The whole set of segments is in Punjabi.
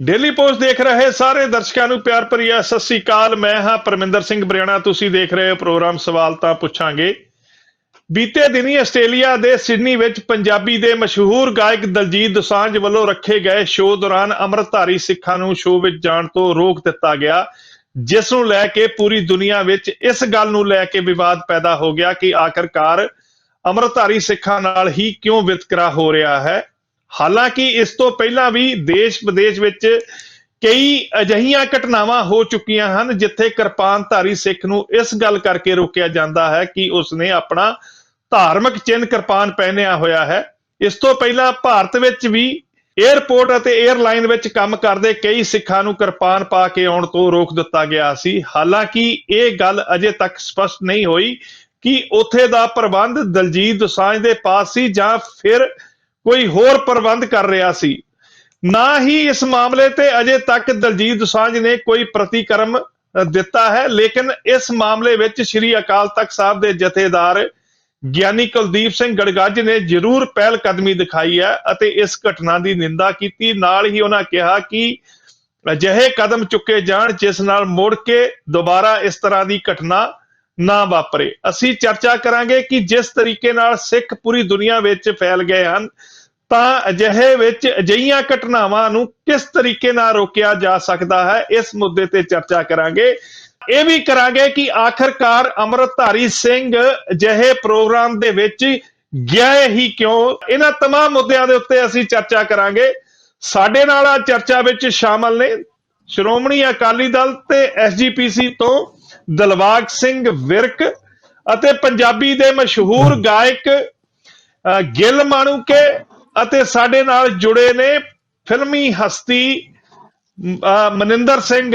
ਡੇਲੀ ਪੋਸਟ ਦੇਖ ਰਹੇ ਸਾਰੇ ਦਰਸ਼ਕਾਂ ਨੂੰ ਪਿਆਰ ਭਰੀ ਸਤਿ ਸ੍ਰੀ ਅਕਾਲ। ਮੈਂ ਹਾਂ ਪਰਮਿੰਦਰ ਸਿੰਘ ਬਰਿਆਣਾ, ਤੁਸੀਂ ਦੇਖ ਰਹੇ ਹੋ ਪ੍ਰੋਗਰਾਮ ਸਵਾਲ ਤਾਂ ਪੁੱਛਾਂਗੇ। ਬੀਤੇ ਦਿਨੀ ਆਸਟ੍ਰੇਲੀਆ ਦੇ ਸਿਡਨੀ ਵਿੱਚ ਪੰਜਾਬੀ ਦੇ ਮਸ਼ਹੂਰ ਗਾਇਕ ਦਲਜੀਤ ਦੋਸਾਂਝ ਵੱਲੋਂ ਰੱਖੇ ਗਏ ਸ਼ੋਅ ਦੌਰਾਨ ਅੰਮ੍ਰਿਤਧਾਰੀ ਸਿੱਖਾਂ ਨੂੰ ਸ਼ੋਅ ਵਿੱਚ ਜਾਣ ਤੋਂ ਰੋਕ ਦਿੱਤਾ ਗਿਆ, ਜਿਸ ਨੂੰ ਲੈ ਕੇ ਪੂਰੀ ਦੁਨੀਆ ਵਿੱਚ ਇਸ ਗੱਲ ਨੂੰ ਲੈ ਕੇ ਵਿਵਾਦ ਪੈਦਾ ਹੋ ਗਿਆ ਕਿ ਆਖਰਕਾਰ ਅੰਮ੍ਰਿਤਧਾਰੀ ਸਿੱਖਾਂ ਨਾਲ ਹੀ ਕਿਉਂ ਵਿਤਕਰਾ ਹੋ ਰਿਹਾ ਹੈ। ਹਾਲਾਂਕਿ ਇਸ ਤੋਂ ਪਹਿਲਾਂ ਵੀ ਦੇਸ਼ ਵਿਦੇਸ਼ ਵਿੱਚ ਕਈ ਅਜਿਹੀਆਂ ਘਟਨਾਵਾਂ ਹੋ ਚੁੱਕੀਆਂ ਹਨ, ਜਿੱਥੇ ਕਿਰਪਾਨਧਾਰੀ ਸਿੱਖ ਨੂੰ ਇਸ ਗੱਲ ਕਰਕੇ ਰੋਕਿਆ ਜਾਂਦਾ ਹੈ ਕਿ ਉਸਨੇ ਆਪਣਾ ਧਾਰਮਿਕ ਚਿੰਨ੍ਹ ਕਿਰਪਾਨ ਪਹਿਨਿਆ ਹੋਇਆ ਹੈ। ਇਸ ਤੋਂ ਪਹਿਲਾਂ ਭਾਰਤ ਵਿੱਚ ਵੀ 에ਅਰਪੋਰਟ ਅਤੇ 에ਅਰਲਾਈਨ ਵਿੱਚ ਕੰਮ ਕਰਦੇ ਕਈ ਸਿੱਖਾਂ ਨੂੰ ਕਿਰਪਾਨ ਪਾ ਕੇ ਆਉਣ ਤੋਂ ਰੋਕ ਦਿੱਤਾ ਗਿਆ ਸੀ। ਹਾਲਾਂਕਿ ਇਹ ਗੱਲ ਅਜੇ ਤੱਕ ਸਪਸ਼ਟ ਨਹੀਂ ਹੋਈ ਕਿ ਉੱਥੇ ਦਾ ਪ੍ਰਬੰਧ ਦਲਜੀਤ ਦੋਸਾਂਝ ਦੇ ਪਾਸ ਸੀ ਜਾਂ ਫਿਰ ਕੋਈ ਹੋਰ ਪ੍ਰਬੰਧ ਕਰ ਰਿਹਾ ਸੀ। ਨਾ ਹੀ ਇਸ ਮਾਮਲੇ ਤੇ ਅਜੇ ਤੱਕ ਦਲਜੀਤ ਦੋਸਾਂਝ ਨੇ ਕੋਈ ਪ੍ਰਤੀਕਰਮ ਦਿੱਤਾ ਹੈ, ਲੇਕਿਨ ਇਸ ਮਾਮਲੇ ਵਿੱਚ ਸ੍ਰੀ ਅਕਾਲ ਤਖਤ ਸਾਹਿਬ ਦੇ ਜਥੇਦਾਰ ਗਿਆਨੀ ਕੁਲਦੀਪ ਸਿੰਘ ਗੜਗੱਜ ਨੇ ਜ਼ਰੂਰ ਪਹਿਲ ਕਦਮੀ ਦਿਖਾਈ ਹੈ ਅਤੇ ਇਸ ਘਟਨਾ ਦੀ ਨਿੰਦਾ ਕੀਤੀ। ਨਾਲ ਹੀ ਉਹਨਾਂ ਕਿਹਾ ਕਿ ਅਜਿਹੇ ਕਦਮ ਚੁੱਕੇ ਜਾਣ ਜਿਸ ਨਾਲ ਮੁੜ ਕੇ ਦੁਬਾਰਾ ਇਸ ਤਰ੍ਹਾਂ ਦੀ ਘਟਨਾ ਨਾ ਵਾਪਰੇ। ਅਸੀਂ ਚਰਚਾ ਕਰਾਂਗੇ ਕਿ ਜਿਸ ਤਰੀਕੇ ਨਾਲ ਸਿੱਖ ਪੂਰੀ ਦੁਨੀਆ ਵਿੱਚ ਫੈਲ ਗਏ ਹਨ ਤਾਂ ਅਜਿਹੇ ਵਿੱਚ ਅਜਿਹੀਆਂ ਘਟਨਾਵਾਂ ਨੂੰ ਕਿਸ ਤਰੀਕੇ ਨਾਲ ਰੋਕਿਆ ਜਾ ਸਕਦਾ ਹੈ ਇਸ ਮੁੱਦੇ ਤੇ ਚਰਚਾ ਕਰਾਂਗੇ ਇਹ ਵੀ ਕਰਾਂਗੇ ਕਿ ਆਖਰਕਾਰ ਅੰਮ੍ਰਿਤਧਾਰੀ ਸਿੰਘ ਅਜਿਹੇ ਪ੍ਰੋਗਰਾਮ ਦੇ ਵਿੱਚ ਗਏ ਹੀ ਕਿਉਂ ਇਹਨਾਂ तमाम ਮੁੱਦਿਆਂ ਦੇ ਉੱਤੇ ਅਸੀਂ ਚਰਚਾ ਕਰਾਂਗੇ ਸਾਡੇ ਨਾਲ ਆ ਚਰਚਾ ਵਿੱਚ ਸ਼ਾਮਲ ਨੇ ਸ਼੍ਰੋਮਣੀ ਅਕਾਲੀ ਦਲ ਤੇ ਐਸਜੀਪੀਸੀ ਤੋਂ ਦਲਵਾਗ ਸਿੰਘ ਵਿਰਕ ਅਤੇ ਪੰਜਾਬੀ ਦੇ ਮਸ਼ਹੂਰ ਗਾਇਕ ਅ, ਗਿੱਲ ਮਾਣੂਕੇ ਅਤੇ ਸਾਡੇ ਨਾਲ ਜੁੜੇ ਨੇ ਫਿਲਮੀ ਹਸਤੀ ਮਨਿੰਦਰ ਸਿੰਘ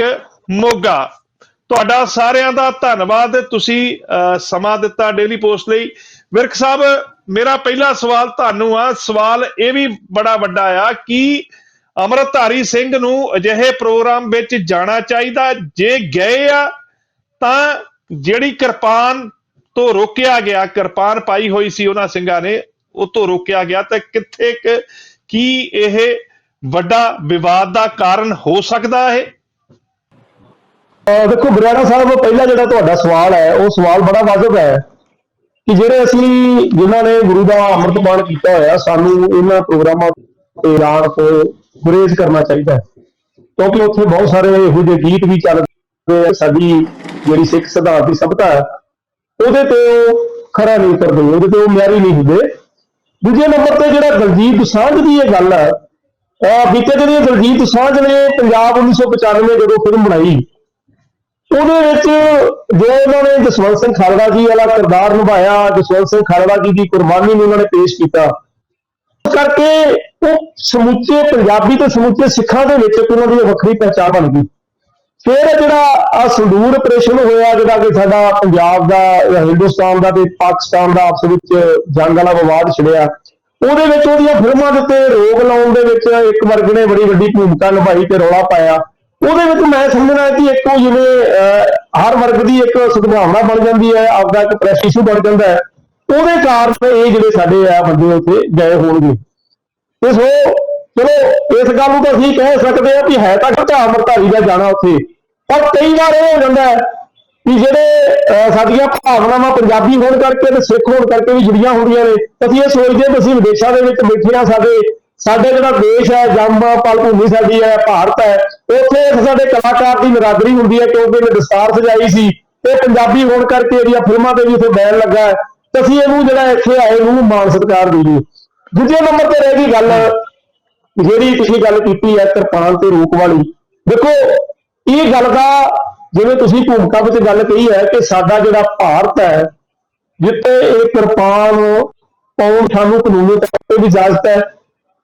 ਮੋਗਾ। ਤੁਹਾਡਾ ਸਾਰਿਆਂ ਦਾ ਧੰਨਵਾਦ। ਤੁਸੀਂ ਅ, ਸਮਾਂ ਦਿੱਤਾ ਡੇਲੀ ਪੋਸਟ ਲਈ। ਵਿਰਕ ਸਾਹਿਬ ਮੇਰਾ ਪਹਿਲਾ ਸਵਾਲ ਤੁਹਾਨੂੰ ਆ। ਸਵਾਲ ਇਹ ਵੀ ਬੜਾ ਵੱਡਾ ਆ ਕਿ ਅਮਰਤਧਾਰੀ ਸਿੰਘ ਨੂੰ ਅਜਿਹੇ ਪ੍ਰੋਗਰਾਮ ਵਿੱਚ ਜਾਣਾ ਚਾਹੀਦਾ। ਜੇ ਗਏ ਆ ਤਾਂ ਜਿਹੜੀ ਕਿਰਪਾਨ ਤੋਂ ਰੋਕਿਆ ਗਿਆ ਕਿਰਪਾਨ ਪਾਈ ਹੋਈ ਸੀ ਉਹਨਾਂ ਸਿੰਘਾਂ ਨੇ ਉਹ ਤੋਂ ਰੋਕਿਆ ਗਿਆ ਤਾਂ ਕਿੱਥੇ ਕੁ, ਕੀ ਇਹ ਵੱਡਾ ਵਿਵਾਦ ਦਾ ਕਾਰਨ ਹੋ ਸਕਦਾ ਹੈ ਅਹ ਦੇਖੋ ਬਰਿਆਣਾ ਸਾਹਿਬ, ਪਹਿਲਾ ਜਿਹੜਾ ਤੁਹਾਡਾ ਸਵਾਲ ਹੈ, ਉਹ ਸਵਾਲ ਬੜਾ ਵਾਜਬ ਹੈ ਕਿ ਜਿਹੜੇ ਅਸੀਂ, ਜਿਨ੍ਹਾਂ ਨੇ ਗੁਰੂ ਦਾ ਅੰਮ੍ਰਿਤਪਾਨ ਕੀਤਾ ਹੋਇਆ, ਸਾਨੂੰ ਇਹਨਾਂ ਪ੍ਰੋਗਰਾਮਾਂ ਤੇ ਐਲਾਨ ਤੋਂ ਗੁਰੇਜ਼ ਕਰਨਾ ਚਾਹੀਦਾ ਹੈ। ਕਿਉਂਕਿ ਉੱਥੇ ਬਹੁਤ ਸਾਰੇ ਇਹੋ ਜਿਹੇ ਗੀਤ ਵੀ ਚੱਲਦੇ ਆ ਸਾਡੀ ਜਿਹੜੀ ਸਿੱਖ ਸਿਧਾਂਤ ਦੀ ਸਭਤਾ ਹੈ, ਉਹਦੇ ਤੇ ਉਹ ਖਰਾ ਨਹੀਂ ਉਤਰਦੇ ਉਹਦੇ ਤੇ ਉਹ ਮਿਆਰੀ ਨਹੀਂ ਹੁੰਦੇ। ਦੂਜੇ ਨੰਬਰ ਤੇ ਜਿਹੜਾ ਦਲਜੀਤ ਦੋਸਾਂਝ ਦੀ ਇਹ ਗੱਲ ਹੈ ਬੀਤੇ ਦਿਨੀ ਦਲਜੀਤ ਦੋਸਾਂਝ ਨੇ ਪੰਜਾਬ 1995 ਜਦੋਂ ਫਿਲਮ ਬਣਾਈ, ਉਹਦੇ ਵਿੱਚ ਜੋ ਉਹਨਾਂ ਨੇ ਜਸਵੰਤ ਸਿੰਘ ਖਾਲੜਾ ਜੀ ਵਾਲਾ ਕਿਰਦਾਰ ਨਿਭਾਇਆ, ਜਸਵੰਤ ਸਿੰਘ ਖਾਲੜਾ ਜੀ ਦੀ ਕੁਰਬਾਨੀ ਨੂੰ ਉਹਨਾਂ ਨੇ ਪੇਸ਼ ਕੀਤਾ, ਇਸ ਕਰਕੇ ਉਹ ਸਮੁੱਚੇ ਪੰਜਾਬੀ ਤੇ ਸਮੁੱਚੇ ਸਿੱਖਾਂ ਦੇ ਵਿੱਚ ਉਹਨਾਂ ਦੀ ਵੱਖਰੀ ਪਹਿਚਾਣ ਬਣ ਗਈ। ਫਿਰ ਜਿਹੜਾ ਆ ਸੰਦੂਰ ਆਪਰੇਸ਼ਨ ਹੋਇਆ ਜਿਹੜਾ ਕਿ ਸਾਡਾ ਪੰਜਾਬ ਦਾ ਜਾਂ ਹਿੰਦੁਸਤਾਨ ਦਾ ਤੇ ਪਾਕਿਸਤਾਨ ਦਾ ਆਪਸ ਵਿੱਚ ਜੰਗ ਵਾਲਾ ਵਿਵਾਦ ਛਿੜਿਆ ਉਹਦੇ ਵਿੱਚ ਉਹਦੀਆਂ ਫਿਲਮਾਂ ਦੇ ਉੱਤੇ ਰੋਕ ਲਾਉਣ ਦੇ ਵਿੱਚ ਇੱਕ ਵਰਗ ਨੇ ਬੜੀ ਵੱਡੀ ਭੂਮਿਕਾ ਨਿਭਾਈ ਤੇ ਰੌਲਾ ਪਾਇਆ ਉਹਦੇ ਵਿੱਚ ਮੈਂ ਸਮਝਣਾ ਕਿ ਇੱਕੋ ਜਿਵੇਂ ਅਹ, ਹਰ ਵਰਗ ਦੀ ਇੱਕ ਸਦਭਾਵਨਾ ਬਣ ਜਾਂਦੀ ਹੈ ਆਪਦਾ ਇੱਕ ਪ੍ਰੈਸ ਇਸ਼ੂ ਬਣ ਜਾਂਦਾ ਹੈ ਉਹਦੇ ਕਾਰਨ ਇਹ ਜਿਹੜੇ ਸਾਡੇ ਆ ਬੰਦੇ ਉੱਥੇ ਗਏ ਹੋਣਗੇ। ਤੇ ਸੋ ਚਲੋ ਇਸ ਗੱਲ ਨੂੰ ਤਾਂ ਅਸੀਂ ਕਹਿ ਸਕਦੇ ਹਾਂ ਕਿ ਹੈ ਤਾਂ ਘਟਾ ਅਮਰਤਾਰੀ ਦਾ ਜਾਣਾ ਉੱਥੇ। ਪਰ ਕਈ ਵਾਰ ਇਹ ਹੋ ਜਾਂਦਾ ਹੈ ਕਿ ਜਿਹੜੇ ਅਹ, ਸਾਡੀਆਂ ਭਾਵਨਾਵਾਂ ਪੰਜਾਬੀ ਹੋਣ ਕਰਕੇ ਤੇ ਸਿੱਖ ਹੋਣ ਕਰਕੇ ਵੀ ਜੁੜੀਆਂ ਹੁੰਦੀਆਂ ਨੇ ਅਸੀਂ ਇਹ ਸੋਚਦੇ ਹਾਂ ਕਿ ਅਸੀਂ ਵਿਦੇਸ਼ਾਂ ਦੇ ਵਿੱਚ ਬੈਠੇ ਹਾਂ ਸਾਡੇ ਸਾਡੇ ਜਿਹੜਾ ਦੇਸ਼ ਹੈ ਜੰਮ ਪਲ ਭੂਮੀ ਸਾਡੀ ਹੈ ਭਾਰਤ ਹੈ ਉੱਥੇ ਇੱਕ ਸਾਡੇ ਕਲਾਕਾਰ ਦੀ ਨਿਰਾਦਰੀ ਹੁੰਦੀ ਹੈ ਕਿਉਂਕਿ ਇਹਨੇ ਦਸਤਾਰ ਸਜਾਈ ਸੀ ਤੇ ਪੰਜਾਬੀ ਹੋਣ ਕਰਕੇ ਇਹਦੀਆਂ ਫਿਲਮਾਂ ਤੇ ਵੀ ਉੱਥੇ ਬੈਨ ਲੱਗਾ ਹੈ। ਅਸੀਂ ਇਹਨੂੰ ਜਿਹੜਾ ਇੱਥੇ ਆਏ ਨੂੰ ਮਾਣ ਸਤਿਕਾਰ ਦਈਏ। ਦੂਜੇ ਨੰਬਰ ਤੇ ਰਹਿ ਗਈ ਗੱਲ ਜਿਹੜੀ ਤੁਸੀਂ ਗੱਲ ਕੀਤੀ ਹੈ ਕਿਰਪਾਨ ਤੇ ਰੋਕ ਵਾਲੀ, ਦੇਖੋ, ਇਹ ਗੱਲ ਦਾ ਜਿਵੇਂ ਤੁਸੀਂ ਭੂਮਿਕਾ ਵਿੱਚ ਗੱਲ ਕਹੀ ਹੈ ਕਿ ਸਾਡਾ ਜਿਹੜਾ ਭਾਰਤ ਹੈ, ਜਿੱਥੇ ਇਹ ਕਿਰਪਾਨ ਪਾਉਣ ਸਾਨੂੰ ਕਾਨੂੰਨੀ ਤੌਰ ਤੇ ਵੀ ਇਜਾਜ਼ਤ ਹੈ,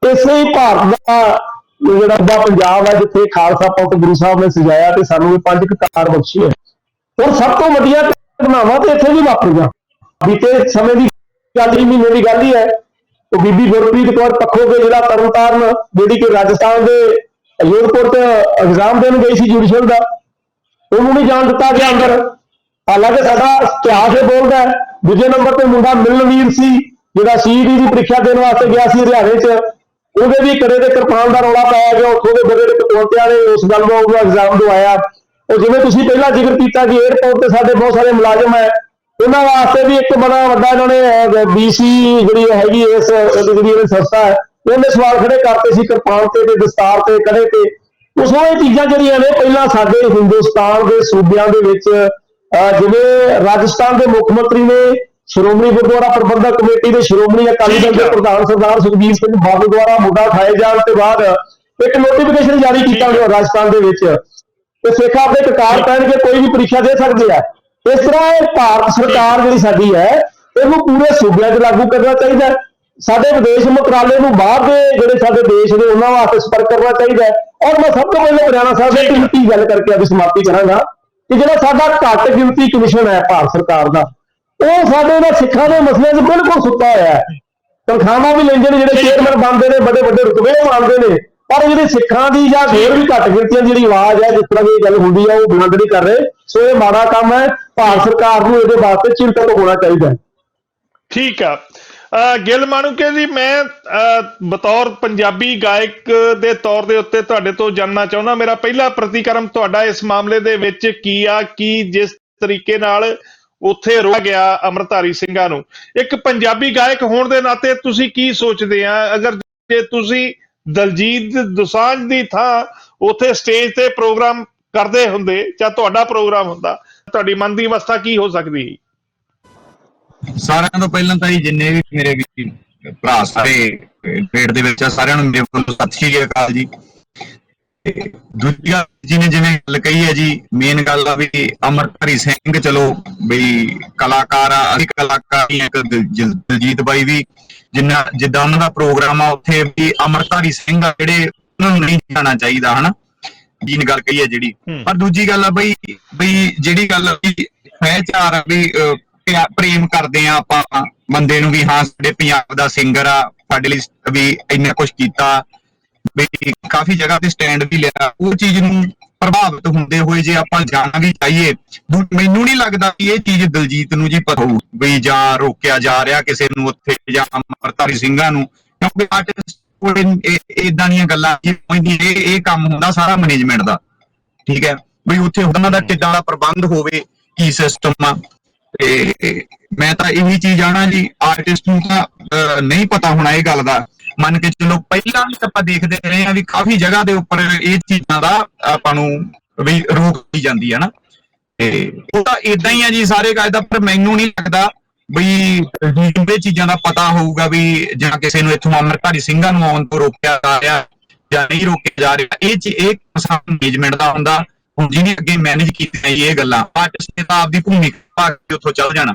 ਇਸੇ ਹੀ ਭਾਰਤ ਦਾ ਜਿਹੜਾ ਦਾ ਪੰਜਾਬ ਹੈ, ਜਿੱਥੇ ਖਾਲਸਾ ਪੰਥ ਗੁਰੂ ਸਾਹਿਬ ਨੇ ਸਜਾਇਆ ਤੇ ਸਾਨੂੰ ਇਹ ਪੰਜ ਕਕਾਰ ਬਖਸ਼ੀ ਹੈ। ਹੁਣ ਸਭ ਤੋਂ ਵੱਡੀਆਂ ਘਟਨਾਵਾਂ ਤੇ ਇੱਥੇ ਵੀ ਵਾਪਰੀਆਂ। ਬੀਤੇ ਸਮੇਂ ਦੀ ਗੱਲ ਹੀ ਮਹੀਨੇ ਦੀ ਗੱਲ ਹੀ ਹੈ ਉਹ ਬੀਬੀ ਗੁਰਪ੍ਰੀਤ ਕੌਰ ਪੱਖੋ ਦੇ ਤਰਨਤਾਰਨ ਜਿਹੜੀ ਕਿ ਰਾਜਸਥਾਨ ਦੇ ਅਯੋਧਪੁਰ ਤੇ ਐਗਜ਼ਾਮ ਦੇਣ ਗਈ ਸੀ ਜੁਡੀਸ਼ੀਅਲ ਦਾ, ਉਹਨੂੰ ਨਹੀਂ ਜਾਣ ਦਿੱਤਾ ਗਿਆ ਅੰਦਰ। ਹਾਲਾਂਕਿ ਸਾਡਾ ਇਤਿਹਾਸ ਇਹ ਬੋਲਦਾ ਹੈ, ਦੂਜੇ ਨੰਬਰ ਤੇ ਮੁੰਡਾ ਮਿਲਨਵੀਰ ਸੀ, ਜਿਹੜਾ ਸੀਈਟੀ ਦੀ ਪ੍ਰੀਖਿਆ ਦੇਣ ਵਾਸਤੇ ਗਿਆ ਸੀ ਹਰਿਆਣੇ 'ਚ। ਉਹਦੇ ਵੀ ਕੜੇ ਦੇ ਕਿਰਪਾਨ ਦਾ ਰੌਲਾ ਪਾਇਆ ਗਿਆ, ਉੱਥੋਂ ਦੇ ਬੜੇ ਪਤਵੰਤਿਆਂ ਨੇ, ਉਸ ਗੱਲ ਨੂੰ ਉਹਦਾ ਇਲਜ਼ਾਮ ਦਵਾਇਆ। ਉਹ ਜਿਵੇਂ ਤੁਸੀਂ ਪਹਿਲਾਂ ਜ਼ਿਕਰ ਕੀਤਾ ਕਿ 에ਅਰਪੋਰਟ ਤੇ ਸਾਡੇ ਬਹੁਤ ਸਾਰੇ ਮੁਲਾਜ਼ਮ ਹੈ ਉਹਨਾਂ ਵਾਸਤੇ ਵੀ ਇੱਕ ਬੜਾ ਵੱਡਾ ਇਹਨਾਂ ਨੇ ਬੀਸੀ ਜਿਹੜੀ ਹੈਗੀ ਇਸ ਜਿਹੜੀ ਇਹ ਸੰਸਥਾ ਹੈ ਉਹਨੇ ਸਵਾਲ ਖੜੇ ਕਰਤੇ ਸੀ ਕਿਰਪਾਨ ਤੇ ਤੇ ਦਸਤਾਰ ਤੇ ਕੜੇ ਤੇ। ਉਸ ਉਹ ਇਹ ਚੀਜ਼ਾਂ ਜਿਹੜੀਆਂ ਨੇ ਪਹਿਲਾਂ ਸਾਡੇ ਹਿੰਦੁਸਤਾਨ ਦੇ ਸੂਬਿਆਂ ਦੇ ਵਿੱਚ ਜਿਵੇਂ ਰਾਜਸਥਾਨ ਦੇ ਮੁੱਖ ਮੰਤਰੀ ਨੇ ਸ਼੍ਰੋਮਣੀ ਗੁਰਦੁਆਰਾ ਪ੍ਰਬੰਧਕ ਕਮੇਟੀ ਦੇ ਸ਼੍ਰੋਮਣੀ ਅਕਾਲੀ ਦਲ ਦੇ। ਪ੍ਰਧਾਨ ਸਰਦਾਰ ਸੁਖਬੀਰ ਸਿੰਘ ਬਾਦਲ ਦੁਆਰਾ ਮੁੱਦਾ ਉਠਾਏ ਜਾਣ ਤੋਂ ਬਾਅਦ ਇੱਕ ਨੋਟੀਫਿਕੇਸ਼ਨ ਜਾਰੀ ਕੀਤਾ ਗਿਆ ਰਾਜਸਥਾਨ ਦੇ ਵਿੱਚ। ਤੇ ਸਿੱਖ ਆਪਣੇ ਕਕਾਰ ਪਹਿਨ ਕੇ ਕੋਈ ਵੀ ਪ੍ਰੀਖਿਆ ਦੇ ਸਕਦੇ ਆ। ਇਸ ਤਰ੍ਹਾਂ ਇਹ ਭਾਰਤ ਸਰਕਾਰ ਜਿਹੜੀ ਸਾਡੀ ਹੈ, ਇਹਨੂੰ ਪੂਰੇ ਸੂਬਿਆਂ 'ਚ ਲਾਗੂ ਕਰਨਾ ਚਾਹੀਦਾ ਸਾਡੇ ਵਿਦੇਸ਼ ਮੰਤਰਾਲੇ ਨੂੰ ਬਾਹਰ ਦੇ ਜਿਹੜੇ ਸਾਡੇ ਦੇਸ਼ ਨੇ, ਉਹਨਾਂ ਵਾਸਤੇ ਸੰਪਰਕ ਕਰਨਾ ਚਾਹੀਦਾ ਔਰ ਮੈਂ ਸਭ ਤੋਂ ਪਹਿਲਾਂ ਹਰਿਆਣਾ ਸਾਹਿਬ ਦੇ ਗਿਣਤੀ ਗੱਲ ਕਰਕੇ ਆਪਣੀ ਸਮਾਪਤੀ ਕਰਾਂਗਾ ਕਿ ਜਿਹੜਾ ਸਾਡਾ ਘੱਟ ਗਿਣਤੀ ਕਮਿਸ਼ਨ ਹੈ ਭਾਰਤ ਸਰਕਾਰ ਦਾ, ਉਹ ਸਾਡੇ ਨਾਲ ਸਿੱਖਾਂ ਦੇ ਮਸਲਿਆਂ 'ਚ ਬਿਲਕੁਲ ਸੁੱਤਾ ਹੋਇਆ ਹੈ। ਤਨਖਾਹਾਂ ਵੀ ਲੈਂਦੇ ਨੇ, ਜਿਹੜੇ ਚੇਅਰਮੈਨ ਬਣਦੇ ਨੇ ਵੱਡੇ ਵੱਡੇ ਰੁਤਬੇ ਬਣਦੇ ਨੇ। ਪਰ ਜਿਹੜੇ ਸਿੱਖਾਂ ਦੀ ਜਾਂ ਹੋਰ ਵੀ ਘੱਟ ਗਿਣਤੀਆਂ ਦੀ ਜਿਹੜੀ ਆਵਾਜ਼ ਹੈ, ਜਿਸ ਤਰ੍ਹਾਂ ਦੀ ਗੱਲ ਹੁੰਦੀ ਹੈ ਉਹ ਬੁਲੰਦ ਨਹੀਂ ਕਰ ਰਹੇ। ਸੋ ਇਹ ਮਾੜਾ ਕੰਮ ਹੈ, ਭਾਰਤ ਸਰਕਾਰ ਨੂੰ ਇਹਦੇ ਵਾਸਤੇ ਚਿੰਤਤ ਹੋਣਾ ਚਾਹੀਦਾ ਹੈ। ਠੀਕ ਆ। ਗਿੱਲ ਮਾਣੂਕੇ ਜੀ, ਮੈਂ ਬਤੌਰ ਪੰਜਾਬੀ ਗਾਇਕ ਦੇ ਤੌਰ ਦੇ ਉੱਤੇ ਤੁਹਾਡੇ ਤੋਂ ਜਾਨਣਾ ਚਾਹੁੰਦਾ। ਮੇਰਾ ਪਹਿਲਾ ਪ੍ਰਤੀਕਰਮ ਤੁਹਾਡਾ ਇਸ ਮਾਮਲੇ ਦੇ ਵਿੱਚ ਕੀ ਆ, ਕੀ ਜਿਸ ਤਰੀਕੇ ਨਾਲ ਉੱਥੇ ਰੋ ਗਿਆ ਅਮਰਤਾਰੀ ਸਿੰਘਾਂ ਨੂੰ? ਇੱਕ ਪੰਜਾਬੀ ਗਾਇਕ ਹੋਣ ਦੇ ਨਾਤੇ ਤੁਸੀਂ ਕੀ ਸੋਚਦੇ ਆ? ਅਗਰ ਜੇ ਤੁਸੀਂ ਦਲਜੀਤ ਦੋਸਾਂਝ ਦੀ ਥਾਂ ਉੱਥੇ ਸਟੇਜ ਤੇ ਪ੍ਰੋਗਰਾਮ ਕਰਦੇ ਹੁੰਦੇ, ਜਾਂ ਤੁਹਾਡਾ ਪ੍ਰੋਗਰਾਮ ਹੁੰਦਾ, ਤੁਹਾਡੀ ਮਨ ਦੀ ਅਵਸਥਾ ਕੀ ਹੋ ਸਕਦੀ ਸੀ? ਸਾਰਿਆਂ ਤੋਂ ਪਹਿਲਾਂ ਤਾਂ ਜੀ ਜਿੰਨੇ ਵੀ ਮੇਰੇ ਵੀ ਭਰਾ, ਸਾਰੇ ਪੇਟ ਦੇ ਵਿੱਚ ਆ, ਸਾਰਿਆਂ ਨੂੰ ਮੇਰੇ ਵੱਲੋਂ ਸਤਿ ਸ਼੍ਰੀ ਅਕਾਲ ਜੀ। ਦੂਜੀ ਗੱਲ ਜੀ ਨੇ ਜਿਵੇਂ ਗੱਲ ਕਹੀ ਹੈ ਜੀ ਮੇਨ ਗੱਲ ਆ ਵੀ ਅਮਰਤਾਰੀ ਸਿੰਘ ਚਲੋ ਬਈ ਕਲਾਕਾਰ ਆ ਅਸੀਂ ਕਲਾਕਾਰ ਹੀ ਇੱਕ ਦਿਲ- ਦਿਲ- ਦਿਲਜੀਤ ਬਾਈ ਵੀ ਜਿੰਨਾ ਜਿੱਦਾਂ ਉਹਨਾਂ ਦਾ ਪ੍ਰੋਗਰਾਮ ਆ ਉੱਥੇ ਵੀ ਅਮਰਤਾਰੀ ਸਿੰਘ ਆ ਜਿਹੜੇ ਉਹਨਾਂ ਨੂੰ ਨਹੀਂ ਜਾਣਾ ਚਾਹੀਦਾ ਹਨਾ? ਜੀ ਨੇ ਗੱਲ ਕਹੀ ਹੈ ਜਿਹੜੀ। ਪਰ ਦੂਜੀ ਗੱਲ ਆ ਬਈ ਬਈ ਜਿਹੜੀ ਗੱਲ ਆ ਵੀ ਸਹਿਚਾਰ ਵੀ ਪ੍ਰੇਮ ਕਰਦੇ ਆ ਆਪਾਂ ਬੰਦੇ ਨੂੰ ਵੀ ਹਾਂ ਸਾਡੇ ਪੰਜਾਬ ਦਾ ਸਿੰਗਰ ਆ ਸਾਡੇ ਲਈ ਵੀ ਇੰਨਾ ਕੁਝ ਕੀਤਾ। ਵੀ ਕਾਫੀ ਜਗ੍ਹਾ ਤੇ ਸਟੈਂਡ ਵੀ ਲਿਆ। ਉਹ ਚੀਜ਼ ਨੂੰ ਪ੍ਰਭਾਵਿਤ ਹੁੰਦੇ ਹੋਏ ਜੇ ਆਪਾਂ ਜਾਣਾ ਵੀ ਚਾਹੀਏ ਮੈਨੂੰ ਨਹੀਂ ਲੱਗਦਾ ਕਿ ਇਹ ਚੀਜ਼ ਦਲਜੀਤ ਨੂੰ ਜੀ ਪਤਾ ਹੋਊ ਵੀ ਜਾਂ ਰੋਕਿਆ ਜਾ ਰਿਹਾ ਕਿਸੇ ਨੂੰ ਉੱਥੇ ਜਾਂ ਅਮਰਤਾਰੀ ਸਿੰਘਾਂ ਨੂੰ। ਕਿਉਂਕਿ ਆਰਟਿਸਟ ਕੋਲ ਇਦਾਂ ਦੀਆਂ ਗੱਲਾਂ ਇਹ ਇਹ ਕੰਮ ਹੁੰਦਾ ਸਾਰਾ ਮੈਨੇਜਮੈਂਟ ਦਾ। ਠੀਕ ਹੈ? ਵੀ ਉੱਥੇ ਉਹਨਾਂ ਦਾ ਕਿੱਦਾਂ ਦਾ ਪ੍ਰਬੰਧ ਹੋਵੇ ਕੀ ਸਿਸਟਮ ਆ। ਤੇ ਮੈਂ ਤਾਂ ਇਹੀ ਚੀਜ਼ ਆਣਾ ਜੀ ਆਰਟਿਸਟ ਨੂੰ ਤਾਂ ਨਹੀਂ ਪਤਾ ਹੋਣਾ ਇਹ ਗੱਲ ਦਾ। ਮੰਨ ਕੇ ਚਲੋ, ਪਹਿਲਾਂ ਵੀ ਆਪਾਂ ਦੇਖਦੇ ਰਹੇ ਆ ਵੀ ਕਾਫੀ ਜਗ੍ਹਾ ਦੇ ਉੱਪਰ ਇਹ ਚੀਜ਼ਾਂ ਦਾ ਆਪਾਂ ਨੂੰ ਵੀ ਰੋਕ ਦੀ ਜਾਂਦੀ ਹੈ ਨਾ। ਤੇ ਉਹ ਤਾਂ ਇਦਾਂ ਹੀ ਆ ਜੀ ਸਾਰੇ ਕਾਜ ਦਾ, ਪਰ ਮੈਨੂੰ ਨਹੀਂ ਲੱਗਦਾ ਵੀ ਇਹ ਚੀਜ਼ਾਂ ਦਾ ਪਤਾ ਹੋਊਗਾ ਵੀ ਜਾਂ ਕਿਸੇ ਨੂੰ ਇੱਥੋਂ ਅਮਰਤਾਰੀ ਸਿੰਘਾਂ ਨੂੰ ਆਉਣ ਤੋਂ ਰੋਕਿਆ ਜਾ ਰਿਹਾ ਜਾਂ ਨਹੀਂ ਰੋਕਿਆ ਜਾ ਰਿਹਾ। ਇਹ ਚ, ਇਹ ਮੈਨੇਜਮੈਂਟ ਦਾ ਹੁੰਦਾ। ਹੁਣ ਜਿਹਨੇ ਅੱਗੇ ਮੈਨੇਜ ਕੀਤੀਆਂ ਜੀ ਇਹ ਗੱਲਾਂ ਆਰਟਿਸਟ ਨੇ ਤਾਂ ਆਪਦੀ ਭੂਮਿਕਾ ਪਾ ਕੇ ਉੱਥੋਂ ਚੱਲ ਜਾਣਾ।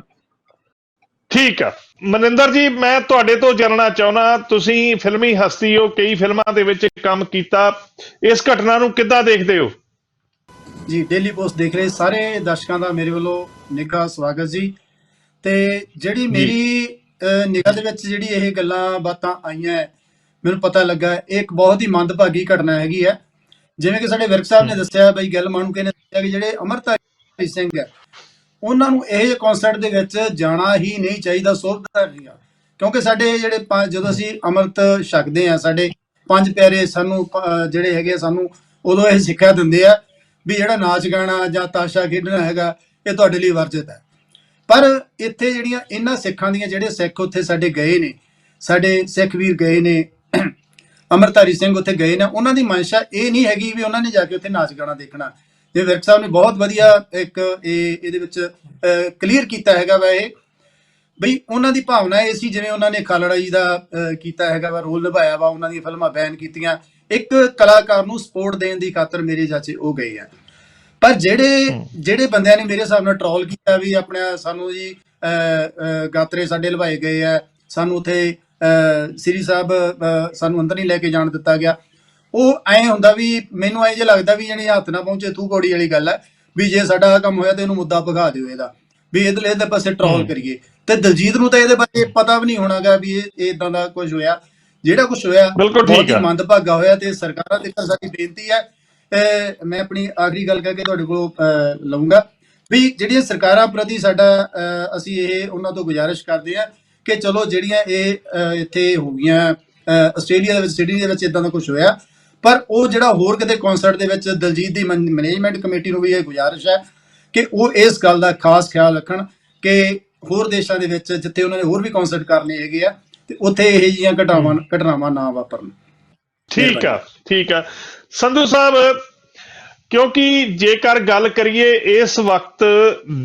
ਠੀਕ ਆ। ਮਨਿੰਦਰ ਜੀ ਮੈਂ ਤੁਹਾਡੇ ਤੋਂ ਜਾਣਨਾ ਚਾਹੁੰਦਾ ਤੁਸੀਂ ਫਿਲਮੀ ਹਸਤੀ ਹੋ ਕਈ ਫਿਲਮਾਂ ਦੇ ਵਿੱਚ ਕੰਮ ਕੀਤਾ। ਇਸ ਘਟਨਾ ਨੂੰ ਕਿੱਦਾਂ ਦੇਖਦੇ ਹੋ? ਜੀ ਡੇਲੀ ਪੋਸਟ ਦੇਖ ਰਹੇ ਸਾਰੇ ਦਰਸ਼ਕਾਂ ਦਾ ਮੇਰੇ ਵੱਲੋਂ ਨਿੱਘਾ ਸਵਾਗਤ ਜੀ। ਤੇ ਜਿਹੜੀ ਮੇਰੀ ਅਹ, ਨਿਗਾਹ ਦੇ ਵਿੱਚ ਜਿਹੜੀ ਇਹ ਗੱਲਾਂ ਬਾਤਾਂ ਆਈਆਂ ਮੈਨੂੰ ਪਤਾ ਲੱਗਾ ਇਹ ਇੱਕ ਬਹੁਤ ਹੀ ਮੰਦਭਾਗੀ ਘਟਨਾ ਹੈਗੀ ਹੈ। ਜਿਵੇਂ ਕਿ ਸਾਡੇ ਵਿਰਕ ਸਾਹਿਬ ਨੇ ਦੱਸਿਆ ਬਈ ਗੱਲ ਮਾਣੂਕੇ ਨੇ ਦੱਸਿਆ ਕਿ ਜਿਹੜੇ ਅਮਰਤਾਰੀ ਸਿੰਘ ਹੈ ਉਹਨਾਂ ਨੂੰ ਇਹ ਜਿਹੇ ਕਨਸਰਟ ਦੇ ਵਿੱਚ ਜਾਣਾ ਹੀ ਨਹੀਂ ਚਾਹੀਦਾ ਸੋਭਦਾ ਨਹੀਂ ਆ। ਕਿਉਂਕਿ ਸਾਡੇ ਜਿਹੜੇ ਜਦੋਂ ਅਸੀਂ ਅੰਮ੍ਰਿਤ ਛਕਦੇ ਆ ਸਾਡੇ ਪੰਜ ਪਿਆਰੇ ਸਾਨੂੰ ਜਿਹੜੇ ਹੈਗੇ ਸਾਨੂੰ ਉਦੋਂ ਇਹ ਸਿੱਖਿਆ ਦਿੰਦੇ ਆ ਵੀ ਜਿਹੜਾ ਨਾਚ ਗਾਣਾ ਜਾਂ ਤਾਸ਼ਾ ਖੇਡਣਾ ਹੈਗਾ ਇਹ ਤੁਹਾਡੇ ਲਈ ਵਰਜਿਤ ਹੈ। ਪਰ ਇੱਥੇ ਜਿਹੜੀਆਂ ਇਹਨਾਂ ਸਿੱਖਾਂ ਦੀਆਂ ਜਿਹੜੇ ਸਿੱਖ ਉੱਥੇ ਸਾਡੇ ਗਏ ਨੇ ਸਾਡੇ ਸਿੱਖ ਵੀਰ ਗਏ ਨੇ ਅਮਰਤਾਰੀ ਸਿੰਘ ਉੱਥੇ ਗਏ ਨੇ। ਉਹਨਾਂ ਦੀ ਮਨਸ਼ਾ ਇਹ ਨਹੀਂ ਹੈਗੀ ਵੀ ਉਹਨਾਂ ਨੇ ਜਾ ਕੇ ਉੱਥੇ ਨਾਚ ਗਾਣਾ ਦੇਖਣਾ। ਜੇ ਵਿਰਕ ਸਾਹਿਬ ਨੇ ਬਹੁਤ ਵਧੀਆ ਇੱਕ ਇਹ ਇਹਦੇ ਵਿੱਚ ਕਲੀਅਰ ਕੀਤਾ ਹੈਗਾ ਵਾ ਇਹ। ਬਈ ਉਹਨਾਂ ਦੀ ਭਾਵਨਾ ਇਹ ਸੀ, ਜਿਵੇਂ ਉਹਨਾਂ ਨੇ ਖਾਲੜਾ ਜੀ ਦਾ ਕੀਤਾ ਹੈਗਾ ਵਾ, ਰੋਲ ਨਿਭਾਇਆ ਵਾ, ਉਹਨਾਂ ਦੀਆਂ ਫਿਲਮਾਂ ਬੈਨ ਕੀਤੀਆਂ। ਇੱਕ ਕਲਾਕਾਰ ਨੂੰ ਸਪੋਰਟ ਦੇਣ ਦੀ ਖਾਤਰ ਮੇਰੇ ਚਾਚੇ ਉਹ ਗਏ ਆ। ਪਰ ਜਿਹੜੇ ਜਿਹੜੇ ਬੰਦਿਆਂ ਨੇ ਮੇਰੇ ਹਿਸਾਬ ਨਾਲ ਟਰੋਲ ਕੀਤਾ ਵੀ ਆਪਣਾ ਸਾਨੂੰ ਜੀ ਗਾਤਰੇ ਸਾਡੇ ਲਵਾਏ ਗਏ ਆ, ਸਾਨੂੰ ਉਥੇ ਸ੍ਰੀ ਸਾਹਿਬ ਸਾਨੂੰ ਅੰਦਰ ਨਹੀਂ ਲੈ ਕੇ ਜਾਣ ਦਿੱਤਾ ਗਿਆ। ਉਹ ਐ ਹੁੰਦਾ ਵੀ ਮੈਨੂੰ ਐ ਜੇ ਲੱਗਦਾ ਵੀ ਜਣੀ ਹੱਥ ਨਾ ਪਹੁੰਚੇ ਤੂੰ ਕੋੜੀ ਵਾਲੀ ਗੱਲ ਹੈ ਵੀ ਜੇ ਸਾਡਾ ਕੰਮ ਹੋਇਆ ਤੇ ਇਹਨੂੰ ਮੁੱਦਾ ਭਗਾ ਦਿਓ ਇਹਦਾ। ਵੀ ਇਹਦੇ ਇਹਦੇ ਪਾਸੇ ਟਰੋਲ ਕਰੀਏ। ਤੇ ਦਲਜੀਤ ਨੂੰ ਤਾਂ ਇਹਦੇ ਬਾਰੇ ਪਤਾ ਵੀ ਨਹੀਂ ਹੋਣਾਗਾ ਵੀ ਇਹ ਇਦਾਂ ਦਾ ਕੁਝ ਹੋਇਆ। ਜਿਹੜਾ ਕੁਝ ਹੋਇਆ ਬਿਲਕੁਲ ਠੀਕ ਬਹੁਤ ਹੀ ਆ। ਮੰਦਭਾਗਾ ਹੋਇਆ ਤੇ ਸਰਕਾਰਾਂ ਦੇ ਸਾਡੀ ਬੇਨਤੀ ਹੈ ਮੈਂ ਆਪਣੀ ਆਖਰੀ ਗੱਲ ਕਹਿ ਕੇ ਤੁਹਾਡੇ ਕੋਲ ਲਊਂਗਾ ਵੀ ਜਿਹੜੀਆਂ ਸਰਕਾਰਾਂ ਪ੍ਰਤੀ ਸਾਡਾ ਅਸੀਂ ਇਹ ਉਹਨਾਂ ਤੋਂ ਗੁਜ਼ਾਰਿਸ਼ ਕਰਦੇ ਹਾਂ ਕਿ ਚਲੋ ਜਿਹੜੀਆਂ ਇਹ ਇੱਥੇ ਹੋ ਗਈਆਂ ਆਸਟ੍ਰੇਲੀਆ ਦੇ ਵਿੱਚ ਸਿਡਨੀ ਦੇ ਵਿੱਚ ਇਦਾਂ ਦਾ ਕੁਝ ਹੋਇਆ। ਪਰ ਉਹ ਜਿਹੜਾ ਹੋਰ ਕਿਤੇ ਕਨਸਰਟ ਦੇ ਵਿੱਚ ਦਲਜੀਤ ਦੀ ਮੈਨੇਜਮੈਂਟ ਕਮੇਟੀ ਨੂੰ ਵੀ ਇਹ ਗੁਜ਼ਾਰਿਸ਼ ਹੈ ਕਿ ਉਹ ਇਸ ਗੱਲ ਦਾ ਖਾਸ ਖਿਆਲ ਰੱਖਣ ਕਿ ਹੋਰ ਦੇਸ਼ਾਂ ਦੇ ਵਿੱਚ ਜਿੱਥੇ ਉਹਨਾਂ ਨੇ ਹੋਰ ਵੀ ਕਨਸਰਟ ਕਰਨੇ ਹੈਗੇ ਆ ਤੇ ਉੱਥੇ ਇਹ ਜਿਹੀਆਂ ਘਟਨਾਵਾਂ ਘਟਨਾਵਾਂ ਨਾ ਵਾਪਰਨ। ਠੀਕ ਆ ਠੀਕ ਆ। ਸੰਧੂ ਸਾਹਿਬ ਕਿਉਂਕਿ ਜੇਕਰ ਗੱਲ ਕਰੀਏ ਇਸ ਵਕਤ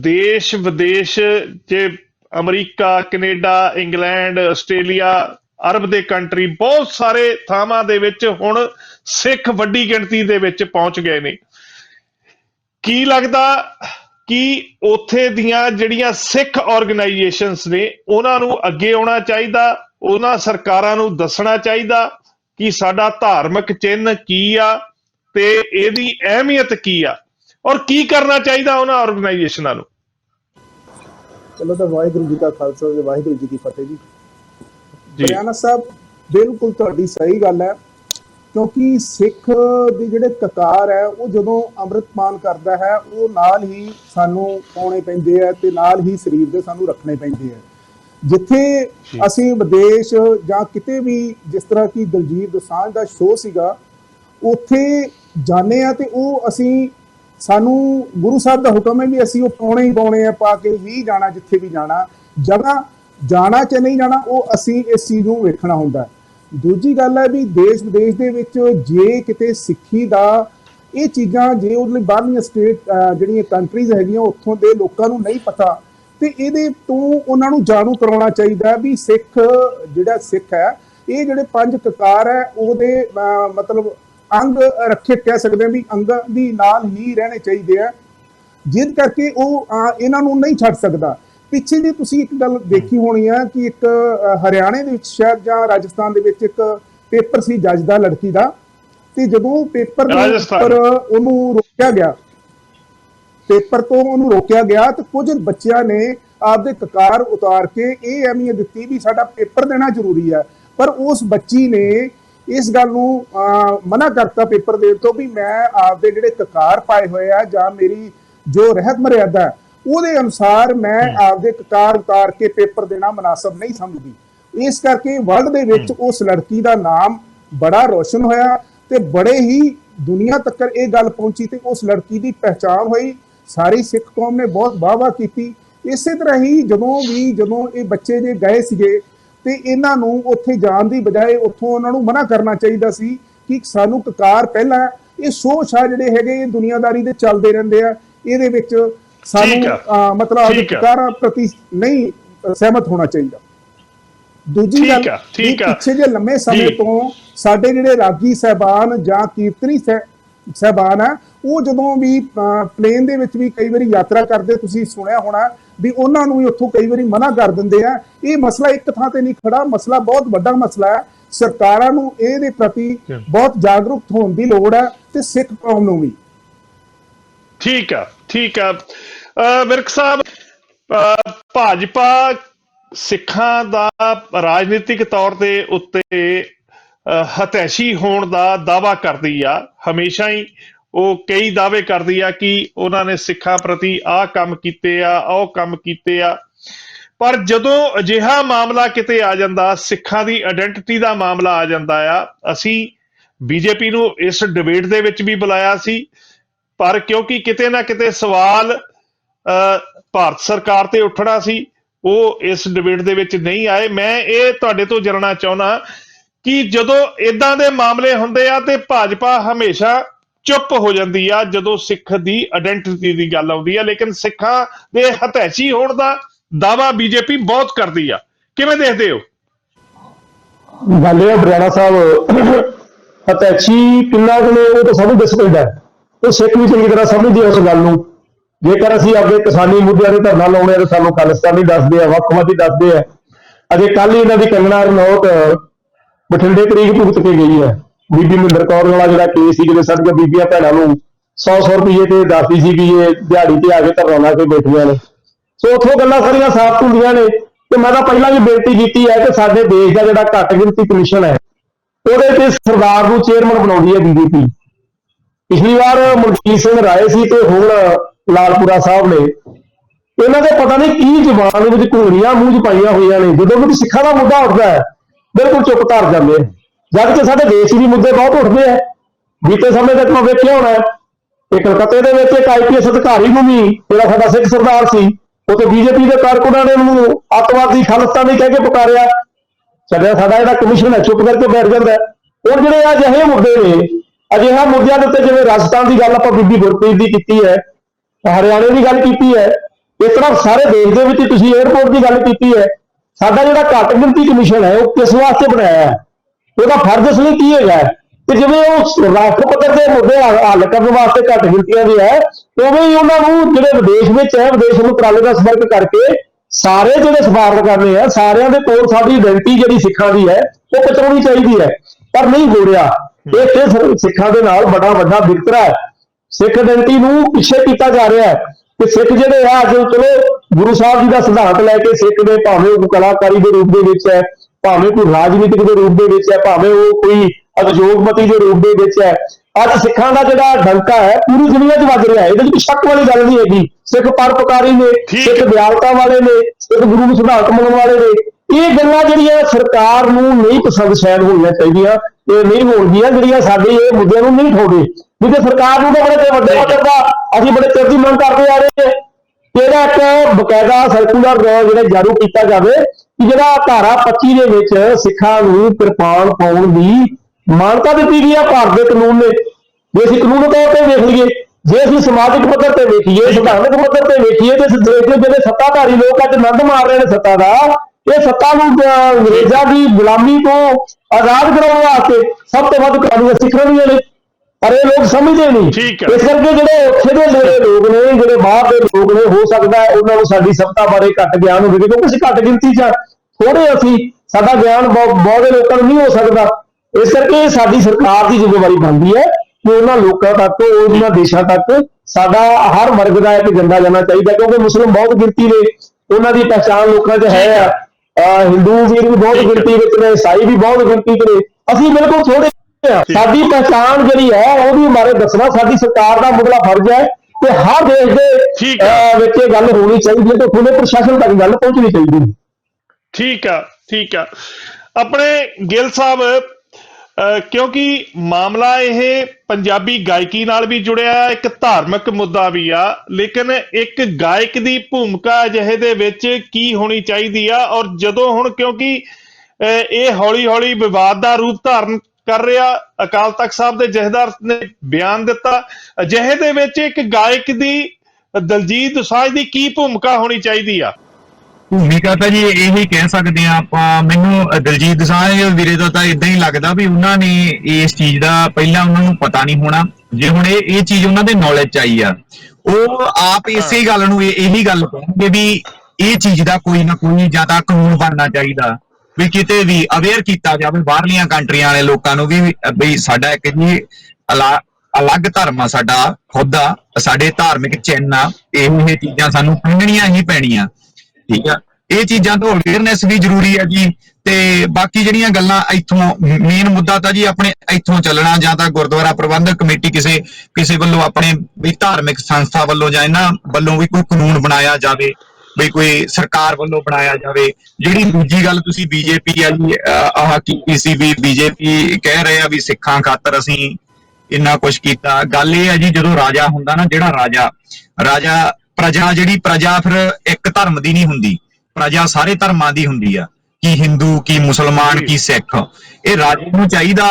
ਦੇਸ਼ ਵਿਦੇਸ਼ ਜੇ ਅਮਰੀਕਾ, ਕੈਨੇਡਾ, ਇੰਗਲੈਂਡ, ਆਸਟ੍ਰੇਲੀਆ, ਅਰਬ ਦੇ ਕੰਟਰੀ ਬਹੁਤ ਸਾਰੇ ਥਾਵਾਂ ਦੇ ਵਿੱਚ ਹੁਣ ਸਿੱਖ ਵੱਡੀ ਗਿਣਤੀ ਦੇ ਵਿੱਚ ਪਹੁੰਚ ਗਏ ਨੇ। ਕੀ ਲੱਗਦਾ ਕਿ ਉੱਥੇ ਦੀਆਂ ਜਿਹੜੀਆਂ ਸਿੱਖ ਆਰਗੇਨਾਈਜੇਸ਼ਨਸ ਨੇ, ਉਹਨਾਂ ਨੂੰ ਅੱਗੇ ਆਉਣਾ ਚਾਹੀਦਾ, ਉਹਨਾਂ ਸਰਕਾਰਾਂ ਨੂੰ ਦੱਸਣਾ ਚਾਹੀਦਾ ਕਿ ਸਾਡਾ ਧਾਰਮਿਕ ਚਿੰਨ੍ਹ ਕੀ ਆ ਤੇ ਇਹਦੀ ਅਹਿਮੀਅਤ ਕੀ ਆ? ਔਰ ਕੀ ਕਰਨਾ ਚਾਹੀਦਾ ਉਹਨਾਂ ਆਰਗੇਨਾਈਜੇਸ਼ਨਾਂ ਨੂੰ? ਚਲੋ ਤਾਂ ਵਾਹਿਗੁਰੂ ਜੀ ਕਾ ਖਾਲਸਾ ਤੇ ਵਾਹਿਗੁਰੂ ਜੀ ਕੀ ਫਤਿਹ ਜੀ। ਜੀ। ਬਰਿਆਨਾ ਸਾਹਿਬ ਬਿਲਕੁਲ ਤੁਹਾਡੀ ਸਹੀ ਗੱਲ ਹੈ ਕਿਉਂਕਿ ਸਿੱਖ ਦੇ ਜਿਹੜੇ ਕਕਾਰ ਹੈ ਉਹ ਜਦੋਂ ਅੰਮ੍ਰਿਤਪਾਨ ਕਰਦਾ ਹੈ ਉਹ ਨਾਲ ਹੀ ਸਾਨੂੰ ਪਾਉਣੇ ਪੈਂਦੇ ਆ ਤੇ ਨਾਲ ਹੀ ਸਰੀਰ ਦੇ ਸਾਨੂੰ ਰੱਖਣੇ ਪੈਂਦੇ ਆ ਜਿੱਥੇ ਅਸੀਂ ਵਿਦੇਸ਼ ਜਾਂ ਕਿਤੇ ਵੀ ਜਿਸ ਤਰ੍ਹਾਂ ਕਿ ਦਲਜੀਤ ਦੋਸਾਂਝ ਦਾ ਸ਼ੋਅ ਸੀਗਾ ਉੱਥੇ ਜਾਣੇ ਆ ਤੇ ਉਹ ਅਸੀਂ ਸਾਨੂੰ ਗੁਰੂ ਸਾਹਿਬ ਦਾ ਹੁਕਮ ਹੈ ਵੀ ਅਸੀਂ ਉਹ ਪਾਉਣੇ ਹੀ ਪਾਉਣੇ ਆ, ਪਾ ਕੇ ਵੀ ਜਾਣਾ, ਜਿੱਥੇ ਵੀ ਜਾਣਾ। ਜਗ੍ਹਾ ਜਾਣਾ ਚ ਨਹੀਂ ਜਾਣਾ, ਉਹ ਅਸੀਂ ਇਸ ਚੀਜ਼ ਨੂੰ ਵੇਖਣਾ ਹੁੰਦਾ ਦੂਜੀ ਗੱਲ ਹੈ ਵੀ ਦੇਸ਼ ਵਿਦੇਸ਼ ਦੇ ਵਿੱਚ ਜੇ ਕਿਤੇ ਸਿੱਖੀ ਦਾ ਇਹ ਚੀਜ਼ਾਂ ਜੇ ਉਹਦੇ ਲਈ ਬਾਹਰਲੀਆਂ ਸਟੇਟ ਜਿਹੜੀਆਂ ਕੰਟਰੀਜ਼ ਹੈਗੀਆਂ, ਉੱਥੋਂ ਦੇ ਲੋਕਾਂ ਨੂੰ ਨਹੀਂ ਪਤਾ, ਤੇ ਇਹਦੇ ਤੋਂ ਉਹਨਾਂ ਨੂੰ ਜਾਣੂ ਕਰਾਉਣਾ ਚਾਹੀਦਾ ਵੀ ਸਿੱਖ ਜਿਹੜਾ ਸਿੱਖ ਹੈ, ਇਹ ਜਿਹੜੇ ਪੰਜ ਕਕਾਰ ਹੈ, ਉਹਦੇ ਮਤਲਬ ਅੰਗ ਰੱਖੇ ਕਹਿ ਸਕਦੇ ਹਾਂ ਵੀ ਅੰਗਾਂ ਦੀ ਨਾਲ ਹੀ ਰਹਿਣੇ ਚਾਹੀਦੇ ਆ। ਜਿਸ ਕਰਕੇ ਉਹ ਇਹਨਾਂ ਨੂੰ ਨਹੀਂ ਛੱਡ ਸਕਦਾ। ਪਿੱਛੇ ਜੇ ਤੁਸੀਂ ਇੱਕ ਗੱਲ ਦੇਖੀ ਹੋਣੀ ਆ ਕਿ ਇੱਕ ਹਰਿਆਣੇ ਦੇ ਵਿੱਚ ਸ਼ਾਇਦ ਜਾਂ ਰਾਜਸਥਾਨ ਦੇ ਵਿੱਚ ਇੱਕ ਪੇਪਰ ਸੀ ਜੱਜ ਦਾ ਲੜਕੀ ਦਾ। ਤੇ ਜਦੋਂ ਪੇਪਰ ਦੇ। ਉੱਪਰ ਉਹਨੂੰ ਰੋਕਿਆ ਗਿਆ ਪੇਪਰ ਤੋਂ ਉਹਨੂੰ ਰੋਕਿਆ ਗਿਆ ਤੇ ਕੁਝ ਬੱਚਿਆਂ ਨੇ ਆਪਦੇ ਕਕਾਰ ਉਤਾਰ ਕੇ ਇਹ ਅਹਿਮੀਅਤ ਦਿੱਤੀ ਵੀ ਸਾਡਾ ਪੇਪਰ ਦੇਣਾ ਜ਼ਰੂਰੀ ਹੈ ਪਰ ਉਸ ਬੱਚੀ ਨੇ ਇਸ ਗੱਲ ਨੂੰ ਮਨਾ ਕਰਤਾ ਪੇਪਰ ਦੇ ਤੋਂ ਵੀ ਮੈਂ ਆਪਦੇ ਜਿਹੜੇ ਕਕਾਰ ਪਾਏ ਹੋਏ ਆ ਜਾਂ ਮੇਰੀ ਜੋ ਰਹਿਤ ਮਰਿਆਦਾ ਉਹਦੇ ਅਨੁਸਾਰ ਮੈਂ ਆਪਦੇ ਕਕਾਰ ਉਤਾਰ ਕੇ ਪੇਪਰ ਦੇਣਾ ਮناسب ਨਹੀਂ ਸਮਝਦੀ। ਇਸ ਕਰਕੇ ਵਰਲਡ ਦੇ ਵਿੱਚ ਉਸ ਲੜਕੀ ਦਾ ਨਾਮ ਬੜਾ ਰੋਸ਼ਨ ਹੋਇਆ ਤੇ ਬੜੇ ਹੀ ਦੁਨੀਆ ਤੱਕ ਇਹ ਗੱਲ ਪਹੁੰਚੀ ਤੇ ਉਸ ਲੜਕੀ ਦੀ ਪਛਾਣ ਹੋਈ। ਸਾਰੀ ਸਿੱਖ ਕੌਮ ਨੇ ਬਹੁਤ ਵਾਹ ਵਾਹ ਕੀਤੀ। ਇਸੇ ਤਰ੍ਹਾਂ ਹੀ ਜਦੋਂ ਵੀ ਜਦੋਂ ਇਹ ਬੱਚੇ ਜੇ ਗਏ ਸੀਗੇ ਤੇ ਇਹਨਾਂ ਨੂੰ ਉੱਥੇ ਜਾਣ ਦੀ ਬਜਾਏ ਉੱਥੋਂ ਉਹਨਾਂ ਨੂੰ ਮਨਾ ਕਰਨਾ ਚਾਹੀਦਾ ਸੀ ਕਿ ਸਾਨੂੰ ਕਕਾਰ ਪਹਿਲਾਂ। ਇਹ ਸੋਚ ਆ ਜਿਹੜੇ ਹੈਗੇ ਇਹ ਦੁਨੀਆਦਾਰੀ ਦੇ ਚੱਲਦੇ ਰਹਿੰਦੇ ਆ ਇਹਦੇ ਵਿੱਚ ਸਾਨੂੰ ਮਤਲਬ। ਕਕਾਰਾਂ ਪ੍ਰਤੀ ਨਹੀਂ ਸਹਿਮਤ ਹੋਣਾ ਚਾਹੀਦਾ ਦੂਜੀ ਗੱਲ ਠੀਕ ਆ। ਪਿੱਛੇ ਜੇ ਲੰਮੇ ਸਮੇਂ। ਤੋਂ ਸਾਡੇ ਜਿਹੜੇ ਰਾਗੀ ਸਹਿਬਾਨ ਜਾਂ ਕੀਰਤਨੀ ਸਹਿ- ਸਹਿਬਾਨ ਆ ਉਹ ਜਦੋਂ ਵੀ ਪਲੇਨ ਦੇ ਵਿੱਚ ਵੀ ਕਈ ਵਾਰੀ ਯਾਤਰਾ ਕਰਦੇ ਤੁਸੀਂ ਸੁਣਿਆ ਹੋਣਾ ਵੀ ਉਹਨਾਂ ਨੂੰ ਵੀ ਉੱਥੋਂ ਕਈ ਵਾਰੀ ਮਨਾ ਕਰ ਦਿੰਦੇ ਆ। ਇਹ ਮਸਲਾ ਇੱਕ ਥਾਂ ਤੇ ਨਹੀਂ ਖੜਾ ਮਸਲਾ ਬਹੁਤ ਵੱਡਾ ਮਸਲਾ ਹੈ। ਸਰਕਾਰਾਂ ਨੂੰ ਇਹਦੇ ਪ੍ਰਤੀ ਬਹੁਤ ਜਾਗਰੂਕ ਹੋਣ ਦੀ ਲੋੜ ਹੈ ਤੇ ਸਿੱਖ ਕੌਮ ਨੂੰ ਵੀ। ਠੀਕ ਆ ਠੀਕ ਆ। ਵਿਰਕ ਸਾਹਿਬ ਭਾਜਪਾ ਸਿੱਖਾਂ ਦਾ ਰਾਜਨੀਤਿਕ ਤੌਰ ਤੇ ਉੱਤੇ ਹਤੈਸ਼ੀ ਹੋਣ ਦਾ ਦਾਵਾ ਕਰਦੀ ਆ ਹਮੇਸ਼ਾ ਹੀ ਉਹ ਕਈ ਦਾਅਵੇ ਕਰਦੀ ਆ ਕਿ ਉਹਨਾਂ ਨੇ ਸਿੱਖਾਂ ਪ੍ਰਤੀ ਆਹ ਕੰਮ ਕੀਤੇ ਆ ਉਹ ਕੰਮ ਕੀਤੇ ਆ। ਪਰ ਜਦੋਂ ਅਜਿਹਾ ਮਾਮਲਾ ਕਿਤੇ ਆ ਜਾਂਦਾ ਸਿੱਖਾਂ ਦੀ ਆਇਡੈਂਟੀਟੀ ਦਾ ਮਾਮਲਾ ਆ ਜਾਂਦਾ ਆ ਅਸੀਂ ਬੀਜੇਪੀ ਨੂੰ ਇਸ ਡਿਬੇਟ ਦੇ ਵਿੱਚ ਵੀ ਬੁਲਾਇਆ ਸੀ। ਪਰ ਕਿਉਂਕਿ ਕਿਤੇ ਨਾ ਕਿਤੇ ਸਵਾਲ ਅਹ, ਭਾਰਤ ਸਰਕਾਰ ਤੇ ਉੱਠਣਾ ਸੀ ਉਹ ਇਸ ਡਿਬੇਟ ਦੇ ਵਿੱਚ ਨਹੀਂ ਆਏ। ਮੈਂ ਇਹ ਤੁਹਾਡੇ ਤੋਂ ਜਾਣਨਾ ਚਾਹੁੰਦਾ ਕਿ ਜਦੋਂ ਇਦਾਂ ਦੇ ਮਾਮਲੇ ਹੁੰਦੇ ਆ ਤੇ ਭਾਜਪਾ ਹਮੇਸ਼ਾ ਚੁੱਪ ਹੋ ਜਾਂਦੀ ਆ ਜਦੋਂ ਸਿੱਖ ਦੀ ਆਇਡੈਂਟੀਟੀ ਦੀ ਗੱਲ ਆਉਂਦੀ ਆ। ਲੇਕਿਨ ਸਿੱਖਾਂ ਦੇ ਹਤੈਸ਼ੀ ਹੋਣ ਦਾ ਦਾਵਾ ਬੀਜੇਪੀ ਬਹੁਤ ਕਰਦੀ ਆ। ਕਿਵੇਂ ਦੇਖਦੇ ਹੋ? ਗੱਲ ਇਹ ਆ ਬਰਿਆਣਾ ਸਾਹਿਬ ਹਤੈਚੀ ਕਿੰਨਾ ਕੁ ਨੇ, ਉਹ ਤਾਂ ਸਭ ਨੂੰ ਦਿਸ ਪੈਂਦਾ ਉਹ ਸਿੱਖ ਵੀ ਚੰਗੀ ਤਰ੍ਹਾਂ ਸਮਝਦੇ ਆ ਉਸ ਗੱਲ ਨੂੰ। ਜੇਕਰ ਅਸੀਂ ਆਪਦੇ ਕਿਸਾਨੀ ਮੁੱਦਿਆਂ ਤੇ ਧਰਨਾ ਲਾਉਣੇ ਆ ਤਾਂ ਸਾਨੂੰ ਖਾਲਿਸਤਾਨੀ ਦੱਸਦੇ ਆ ਵੱਖਵਾਦੀ ਦੱਸਦੇ ਆ। ਅਜੇ ਕੱਲ ਹੀ ਇਹਨਾਂ ਦੀ ਕੰਗਣਾ ਰਣੌਤ ਬਠਿੰਡੇ ਤਰੀਕ ਭੁਗਤ ਕੇ ਗਈ ਹੈ। ਬੀਬੀ ਮਿੰਦਰ ਕੌਰ ਵਾਲਾ ਜਿਹੜਾ ਕੇਸ ਸੀ, ਜਿਹਦੇ ਸਾਡੀਆਂ ਬੀਬੀਆਂ ਭੈਣਾਂ ਨੂੰ 100-100 ਰੁਪਏ ਤੇ ਦੱਸਦੀ ਸੀ ਵੀ ਇਹ ਦਿਹਾੜੀ ਤੇ ਆ ਕੇ ਧਰਨਾ ਲਾ ਕੇ ਬੈਠੀਆਂ ਨੇ। ਸੋ ਉੱਥੋਂ ਗੱਲਾਂ ਸਾਰੀਆਂ ਸਾਫ਼ ਹੁੰਦੀਆਂ ਨੇ ਤੇ ਮੈਂ ਤਾਂ ਪਹਿਲਾਂ ਵੀ ਬੇਨਤੀ ਕੀਤੀ ਹੈ ਕਿ ਸਾਡੇ ਦੇਸ਼ ਦਾ ਜਿਹੜਾ ਘੱਟ ਗਿਣਤੀ ਕਮਿਸ਼ਨ ਹੈ, ਉਹਦੇ ਤੇ ਸਰਦਾਰ ਨੂੰ ਚੇਅਰਮੈਨ ਬਣਾਉਂਦੀ ਹੈ ਬੀਜੇਪੀ ਪਿਛਲੀ ਵਾਰ ਮਨਜੀਤ ਸਿੰਘ ਰਾਏ ਸੀ ਤੇ ਹੁਣ ਲਾਲਪੁਰਾ ਸਾਹਿਬ ਨੇ। ਇਹਨਾਂ ਦੇ ਪਤਾ ਨਹੀਂ ਕੀ ਜ਼ੁਬਾਨ ਵਿੱਚ ਘੂਰੀਆਂ ਮੂੰਹ 'ਚ ਪਾਈਆਂ ਹੋਈਆਂ ਨੇ, ਜਦੋਂ ਵੀ ਸਿੱਖਾਂ ਦਾ ਮੁੱਦਾ ਉੱਠਦਾ ਹੈ, ਬਿਲਕੁਲ ਚੁੱਪ ਧਰ ਜਾਂਦੇ ਨੇ। ਜਦ ਕਿ ਸਾਡੇ ਦੇਸ਼ ਦੀ ਮੁੱਦੇ ਬਹੁਤ ਉੱਠਦੇ ਆ। ਬੀਤੇ ਸਮੇਂ ਤੱਕ ਮੈਂ ਵੇਖਿਆ ਹੋਣਾ ਹੈ ਕਿ ਕਲਕੱਤੇ ਦੇ ਵਿੱਚ ਇੱਕ ਆਈਪੀਐਸ ਅਧਿਕਾਰੀ ਨੂੰ ਵੀ ਜਿਹੜਾ ਸਾਡਾ ਸਿੱਖ ਸਰਦਾਰ ਸੀ, ਉਹ ਤੇ ਬੀਜੇਪੀ ਦੇ ਕਾਰਕੁਨਾਂ ਨੇ ਉਹਨੂੰ ਅੱਤਵਾਦੀ ਖਾਲਿਸਤਾਨੀ ਕਹਿ ਕੇ ਪੁਕਾਰਿਆ। ਸਾਡਾ ਸਾਡਾ ਜਿਹੜਾ ਕਮਿਸ਼ਨ ਹੈ, ਚੁੱਪ ਕਰਕੇ ਬੈਠ ਜਾਂਦਾ ਹੈ। ਹੁਣ ਜਿਹੜੇ ਆ ਅਜਿਹੇ ਮੁੱਦੇ ਨੇ, ਅਜਿਹਾ ਮੁੱਦਿਆਂ ਦੇ ਉੱਤੇ ਜਿਵੇਂ ਰਾਜਸਥਾਨ ਦੀ ਗੱਲ ਆਪਾਂ ਬੀਬੀ ਗੁਰਪ੍ਰੀਤ ਦੀ ਕੀਤੀ ਹੈ, ਹਰਿਆਣੇ ਦੀ ਗੱਲ ਕੀਤੀ ਹੈ, ਇਸ ਤਰ੍ਹਾਂ ਸਾਰੇ ਦੇਸ਼ ਦੇ ਵਿੱਚ ਤੁਸੀਂ 에ਅਰਪੋਰਟ ਦੀ ਗੱਲ ਕੀਤੀ ਹੈ, ਸਾਡਾ ਜਿਹੜਾ ਘੱਟ ਗਿਣਤੀ ਕਮਿਸ਼ਨ ਹੈ, ਉਹ ਕਿਸ ਵਾਸਤੇ ਬਣਾਇਆ ਹੈ? ਉਹਦਾ ਫਰਜ਼ ਇਸ ਲਈ ਕੀ ਹੈਗਾ ਕਿ ਜਿਵੇਂ ਉਹ ਰਾਸ਼ਟਰ ਪੱਧਰ ਦੇ ਮੁੱਦੇ ਹੱਲ ਕਰਨ ਵਾਸਤੇ ਘੱਟ ਗਿਣਤੀਆਂ ਦੇ ਹੈ, ਉਵੇਂ ਹੀ ਉਹਨਾਂ ਨੂੰ ਜਿਹੜੇ ਵਿਦੇਸ਼ ਵਿੱਚ ਹੈ, ਵਿਦੇਸ਼ ਨੂੰ ਟਰਾਲੇ ਦਾ ਸੰਪਰਕ ਕਰਕੇ ਸਾਰੇ ਜਿਹੜੇ ਸਫਾਰਤ ਕਰਨੇ ਆ ਸਾਰਿਆਂ ਦੇ ਕੋਲ ਸਾਡੀ ਆਇਡੈਂਟੀ ਜਿਹੜੀ ਸਿੱਖਾਂ ਦੀ ਹੈ, ਉਹ ਪਹੁੰਚਾਉਣੀ ਚਾਹੀਦੀ ਹੈ। ਪਰ ਨਹੀਂ ਹੋ ਰਿਹਾ। ਇਹ ਸਿੱਖਾਂ ਦੇ ਨਾਲ ਬੜਾ ਵੱਡਾ ਵਿਤਕਰਾ ਹੈ। ਸਿੱਖ ਆਇਡੈਂਟੀ ਨੂੰ ਪਿੱਛੇ ਕੀਤਾ ਜਾ ਰਿਹਾ ਹੈ ਕਿ ਸਿੱਖ ਜਿਹੜੇ ਆ, ਅੱਜ ਚਲੋ ਗੁਰੂ ਸਾਹਿਬ ਜੀ ਦਾ ਸਿਧਾਂਤ ਲੈ ਕੇ ਸਿੱਖ ਦੇ ਭਾਵੇਂ ਉਹ ਕਲਾਕਾਰੀ ਦੇ ਰੂਪ ਦੇ ਵਿੱਚ ਹੈ ਭਾਵੇਂ ਕੋਈ ਰਾਜਨੀਤਿਕ ਦੇ ਰੂਪ ਦੇ ਵਿੱਚ ਹੈ ਭਾਵੇਂ ਉਹ ਕੋਈ ਉਦਯੋਗਪਤੀ ਦੇ ਰੂਪ ਦੇ ਵਿੱਚ ਹੈ ਅੱਜ ਸਿੱਖਾਂ ਦਾ ਜਿਹੜਾ ਡੰਕਾ ਹੈ ਪੂਰੀ ਦੁਨੀਆ 'ਚ ਵੱਜ ਰਿਹਾ ਹੈ। ਇਹਦੇ ਵਿੱਚ ਸ਼ੱਕ ਵਾਲੀ ਗੱਲ ਨਹੀਂ ਹੈਗੀ। ਸਿੱਖ ਪਰਪਕਾਰੀ ਨੇ ਸਿੱਖ। ਦਿਆਲਤਾ ਵਾਲੇ ਨੇ ਸਿੱਖ ਗੁਰੂ ਨੂੰ ਸਿਧਾਂਤ ਮੰਨਣ ਵਾਲੇ ਨੇ ਇਹ ਗੱਲਾਂ ਜਿਹੜੀਆਂ ਸਰਕਾਰ ਨੂੰ ਨਹੀਂ ਪਸੰਦ ਸ਼ਾਇਦ ਹੋਣੀਆਂ ਚਾਹੀਦੀਆਂ ਇਹ ਨਹੀਂ ਹੋਣਗੀਆਂ ਜਿਹੜੀਆਂ ਸਾਡੇ ਇਹ ਮੁੱਦਿਆਂ ਨੂੰ ਨਹੀਂ ਵੀ ਤੇ ਸਰਕਾਰ ਨੂੰ ਤਾਂ ਬੜੇ ਤੇ ਵੱਡੇ ਪੱਧਰ ਦਾ ਅਸੀਂ ਬੜੇ ਚਿਰ ਦੀ ਮੰਗ ਕਰਦੇ ਆ ਰਹੇ ਹਾਂ। ਕਿ ਇਹਦਾ ਇੱਕ ਬਕਾਇਦਾ ਸਰਕੂਲਰ ਜਿਹੜਾ ਜਾਰੀ ਕੀਤਾ ਜਾਵੇ ਕਿ ਜਿਹੜਾ ਧਾਰਾ 25 ਦੇ ਵਿੱਚ ਸਿੱਖਾਂ ਨੂੰ ਕਿਰਪਾਨ ਪਾਉਣ ਦੀ ਮਾਨਤਾ ਦਿੱਤੀ ਗਈ ਆ, ਭਾਰਤ ਦੇ ਕਾਨੂੰਨ ਨੇ। ਜੇ ਅਸੀਂ ਕਾਨੂੰਨ ਤੌਰ ਤੇ ਵੇਖ ਲਈਏ, ਜੇ ਅਸੀਂ ਸਮਾਜਿਕ ਪੱਧਰ ਤੇ ਵੇਖੀਏ, ਸੰਵਿਧਾਨਕ ਪੱਧਰ ਤੇ ਵੇਖੀਏ, ਤੇ ਇਸ ਜਿਹੜੇ ਸੱਤਾਧਾਰੀ ਲੋਕ ਅੱਜ ਨੰਦ ਮਾਰ ਰਹੇ ਨੇ ਸੱਤਾ ਦਾ, ਇਹ ਸੱਤਾ ਨੂੰ ਅੰਗਰੇਜ਼ਾਂ ਦੀ ਗੁਲਾਮੀ ਤੋਂ ਆਜ਼ਾਦ ਕਰਾਉਣ ਵਾਸਤੇ ਸਭ ਤੋਂ ਵੱਧ ਕਾਨੂੰਨ ਸਿੱਖ ਰਹੀਆਂ ਨੇ। ਪਰ ਇਹ ਲੋਕ ਸਮਝਦੇ ਨਹੀਂ। ਠੀਕ ਹੈ। ਇਸ ਕਰਕੇ ਜਿਹੜੇ ਉੱਥੇ ਦੇ ਜਿਹੜੇ ਲੋਕ ਨੇ ਜਿਹੜੇ ਬਾਹਰ ਦੇ ਲੋਕ ਨੇ ਹੋ ਸਕਦਾ ਹੈ ਉਹਨਾਂ ਨੂੰ ਸਾਡੀ ਸੱਤਾ ਬਾਰੇ ਘੱਟ ਗਿਆਨ ਹੋਵੇ ਕਿਉਂਕਿ ਅਸੀਂ ਘੱਟ ਗਿਣਤੀ 'ਚ ਥੋੜੇ ਅਸੀਂ ਸਾਡਾ ਗਿਆਨ ਬਹੁ- ਬਹੁਤੇ ਲੋਕਾਂ ਨੂੰ ਨਹੀਂ ਹੋ ਸਕਦਾ। ਇਸ ਕਰਕੇ ਇਹ ਸਾਡੀ ਸਰਕਾਰ ਦੀ ਜ਼ਿੰਮੇਵਾਰੀ ਬਣਦੀ ਹੈ ਕਿ ਉਹਨਾਂ ਲੋਕਾਂ ਤੱਕ ਉਹਨਾਂ ਦੇਸ਼ਾਂ ਤੱਕ ਸਾਡਾ ਹਰ ਵਰਗ ਦਾ ਇੱਕ ਏਜੰਡਾ ਜਾਣਾ ਚਾਹੀਦਾ ਕਿਉਂਕਿ ਮੁਸਲਮਾਨ ਬਹੁਤ ਗਿਣਤੀ ਨੇ ਉਹਨਾਂ ਦੀ ਪਛਾਣ ਲੋਕਾਂ 'ਚ ਹੈ। ਆ ਅਹ ਹਿੰਦੂ ਵੀਰ ਵੀ ਬਹੁਤ ਗਿਣਤੀ ਵਿੱਚ ਨੇ ਈਸਾਈ ਵੀ ਬਹੁਤ ਗਿਣਤੀ 'ਚ ਨੇ। ਅਸੀਂ ਬਿਲਕੁਲ ਥੋੜੇ। ਸਾਡੀ ਪਛਾਣ ਜਿਹੜੀ ਹੈ ਉਹਦੀ ਬਾਰੇ ਦੱਸਣਾ ਸਾਡੀ ਸਰਕਾਰ ਦਾ ਮੁੱਢਲਾ ਫਰਜ਼ ਹੈ ਕਿ ਹਰ ਦੇਸ਼ ਦੇ ਵਿੱਚ ਇਹ ਗੱਲ ਹੋਣੀ ਚਾਹੀਦੀ ਹੈ ਤੇ ਖੁੱਲੇ ਪ੍ਰਸ਼ਾਸਨ ਤੱਕ ਗੱਲ ਪਹੁੰਚਣੀ ਚਾਹੀਦੀ ਹੈ। ਠੀਕ ਆ ਠੀਕ ਆ ਆਪਣੇ ਗਿੱਲ ਸਾਹਿਬ ਕਿਉਂਕਿ ਮਾਮਲਾ ਇਹ ਪੰਜਾਬੀ ਗਾਇਕੀ ਨਾਲ ਵੀ ਜੁੜਿਆ ਹੈ, ਇੱਕ ਧਾਰਮਿਕ ਮੁੱਦਾ ਵੀ ਆ ਲੇਕਿਨ ਇੱਕ ਗਾਇਕ ਦੀ ਭੂਮਿਕਾ ਅਜਿਹੇ ਦੇ ਵਿੱਚ ਕੀ ਹੋਣੀ ਚਾਹੀਦੀ ਆ ਔਰ ਜਦੋਂ ਹੁਣ ਕਿਉਂਕਿ ਇਹ ਹੌਲੀ-ਹੌਲੀ ਵਿਵਾਦ ਦਾ ਰੂਪ ਧਾਰਨ ਕਰ ਰਿਹਾ। ਅਕਾਲ ਤਖਤ ਸਾਹਿਬ ਦੇ ਜਥੇਦਾਰ ਨੇ ਬਿਆਨ ਦਿੱਤਾ। ਅਜਿਹੇ ਦੇ ਵਿੱਚ ਇੱਕ ਗਾਇਕ ਦੀ ਦਲਜੀਤ ਦੋਸਾਂਝ ਦੀ ਕੀ ਭੂਮਿਕਾ ਹੋਣੀ ਚਾਹੀਦੀ ਆ? ਭੂਮਿਕਾ ਤਾਂ ਜੀ ਇਹੀ ਕਹਿ ਸਕਦੇ ਆ ਆਪਾਂ। ਮੈਨੂੰ ਦਲਜੀਤ ਦੋਸਾਂਝ ਵੀਰੇ ਦਾ ਤਾਂ ਇਦਾਂ ਹੀ ਲੱਗਦਾ ਵੀ ਉਹਨਾਂ ਨੇ ਇਸ ਚੀਜ਼ ਦਾ ਪਹਿਲਾਂ ਉਹਨਾਂ ਨੂੰ ਪਤਾ ਨਹੀਂ ਹੋਣਾ। ਜੇ ਹੁਣ ਇਹ ਇਹ ਚੀਜ਼ ਉਹਨਾਂ ਦੇ ਨੌਲੇਜ ਚ ਆਈ ਆ। ਉਹ ਆਪ ਇਸੇ ਗੱਲ ਨੂੰ ਇਹ- ਗੱਲ ਕਹਿਣਗੇ ਵੀ ਇਹ ਚੀਜ਼ ਦਾ ਕੋਈ ਨਾ ਕੋਈ ਜਾਂ ਤਾਂ ਕਾਨੂੰਨ ਬਣਨਾ ਚਾਹੀਦਾ। ਵੀ ਕਿਤੇ ਵੀ ਅਵੇਅਰ ਕੀਤਾ ਜਾਵੇ ਬਾਹਰਲੀਆਂ ਕੰਟਰੀਆਂ ਵਾਲੇ ਲੋਕਾਂ ਨੂੰ ਵੀ ਵੀ ਸਾਡਾ ਇੱਕ ਜੀ ਅਲੱਗ ਧਰਮ ਆ ਸਾਡਾ, ਖੁਦ ਆ, ਸਾਡੇ ਧਾਰਮਿਕ ਚਿੰਨ੍ਹ ਆ, ਇਹ ਇਹ ਚੀਜ਼ਾਂ ਸਾਨੂੰ ਮੰਨਣੀਆਂ ਹੀ ਪੈਣੀਆਂ। ਠੀਕ ਆ? ਇਹ ਚੀਜ਼ਾਂ ਤੋਂ ਅਵੇਅਰਨੈਸ ਵੀ ਜ਼ਰੂਰੀ ਹੈ ਜੀ, ਤੇ ਬਾਕੀ ਜਿਹੜੀਆਂ ਗੱਲਾਂ ਇੱਥੋਂ ਮੇਨ ਮੁੱਦਾ ਤਾਂ ਜੀ ਆਪਣੇ ਇੱਥੋਂ ਚੱਲਣਾ ਜਾਂ ਤਾਂ ਗੁਰਦੁਆਰਾ ਪ੍ਰਬੰਧਕ ਕਮੇਟੀ ਕਿਸੇ ਕਿਸੇ ਵੱਲੋਂ ਆਪਣੇ ਵੀ ਧਾਰਮਿਕ ਸੰਸਥਾ ਵੱਲੋਂ ਜਾਂ ਇਹਨਾਂ ਵੱਲੋਂ ਵੀ ਕੋਈ ਕਾਨੂੰਨ ਬਣਾਇਆ ਜਾਵੇ। ਵੀ ਕੋਈ ਸਰਕਾਰ ਵੱਲੋਂ ਬਣਾਇਆ ਜਾਵੇ। ਜਿਹੜੀ ਦੂਜੀ ਗੱਲ ਤੁਸੀਂ ਬੀਜੇਪੀ ਵਾਲੀ ਆਹ ਕੀਤੀ ਸੀ ਵੀ ਬੀਜੇਪੀ ਕਹਿ ਰਹੇ ਆ ਵੀ ਸਿੱਖਾਂ ਖਾਤਰ ਅਸੀਂ ਇੰਨਾ ਕੁਝ ਕੀਤਾ। ਗੱਲ ਇਹ ਹੈ ਜੀ, ਜਦੋਂ ਰਾਜਾ ਹੁੰਦਾ ਨਾ, ਜਿਹੜਾ ਰਾਜਾ ਰਾਜਾ ਪ੍ਰਜਾ ਜਿਹੜੀ, ਪ੍ਰਜਾ ਫਿਰ ਇੱਕ ਧਰਮ ਦੀ ਨਹੀਂ ਹੁੰਦੀ। ਪ੍ਰਜਾ ਸਾਰੇ ਧਰਮਾਂ ਦੀ ਹੁੰਦੀ ਆ। ਕੀ ਹਿੰਦੂ, ਕੀ ਮੁਸਲਮਾਨ, ਕੀ ਸਿੱਖ। ਇਹ ਰਾਜੇ ਨੂੰ ਚਾਹੀਦਾ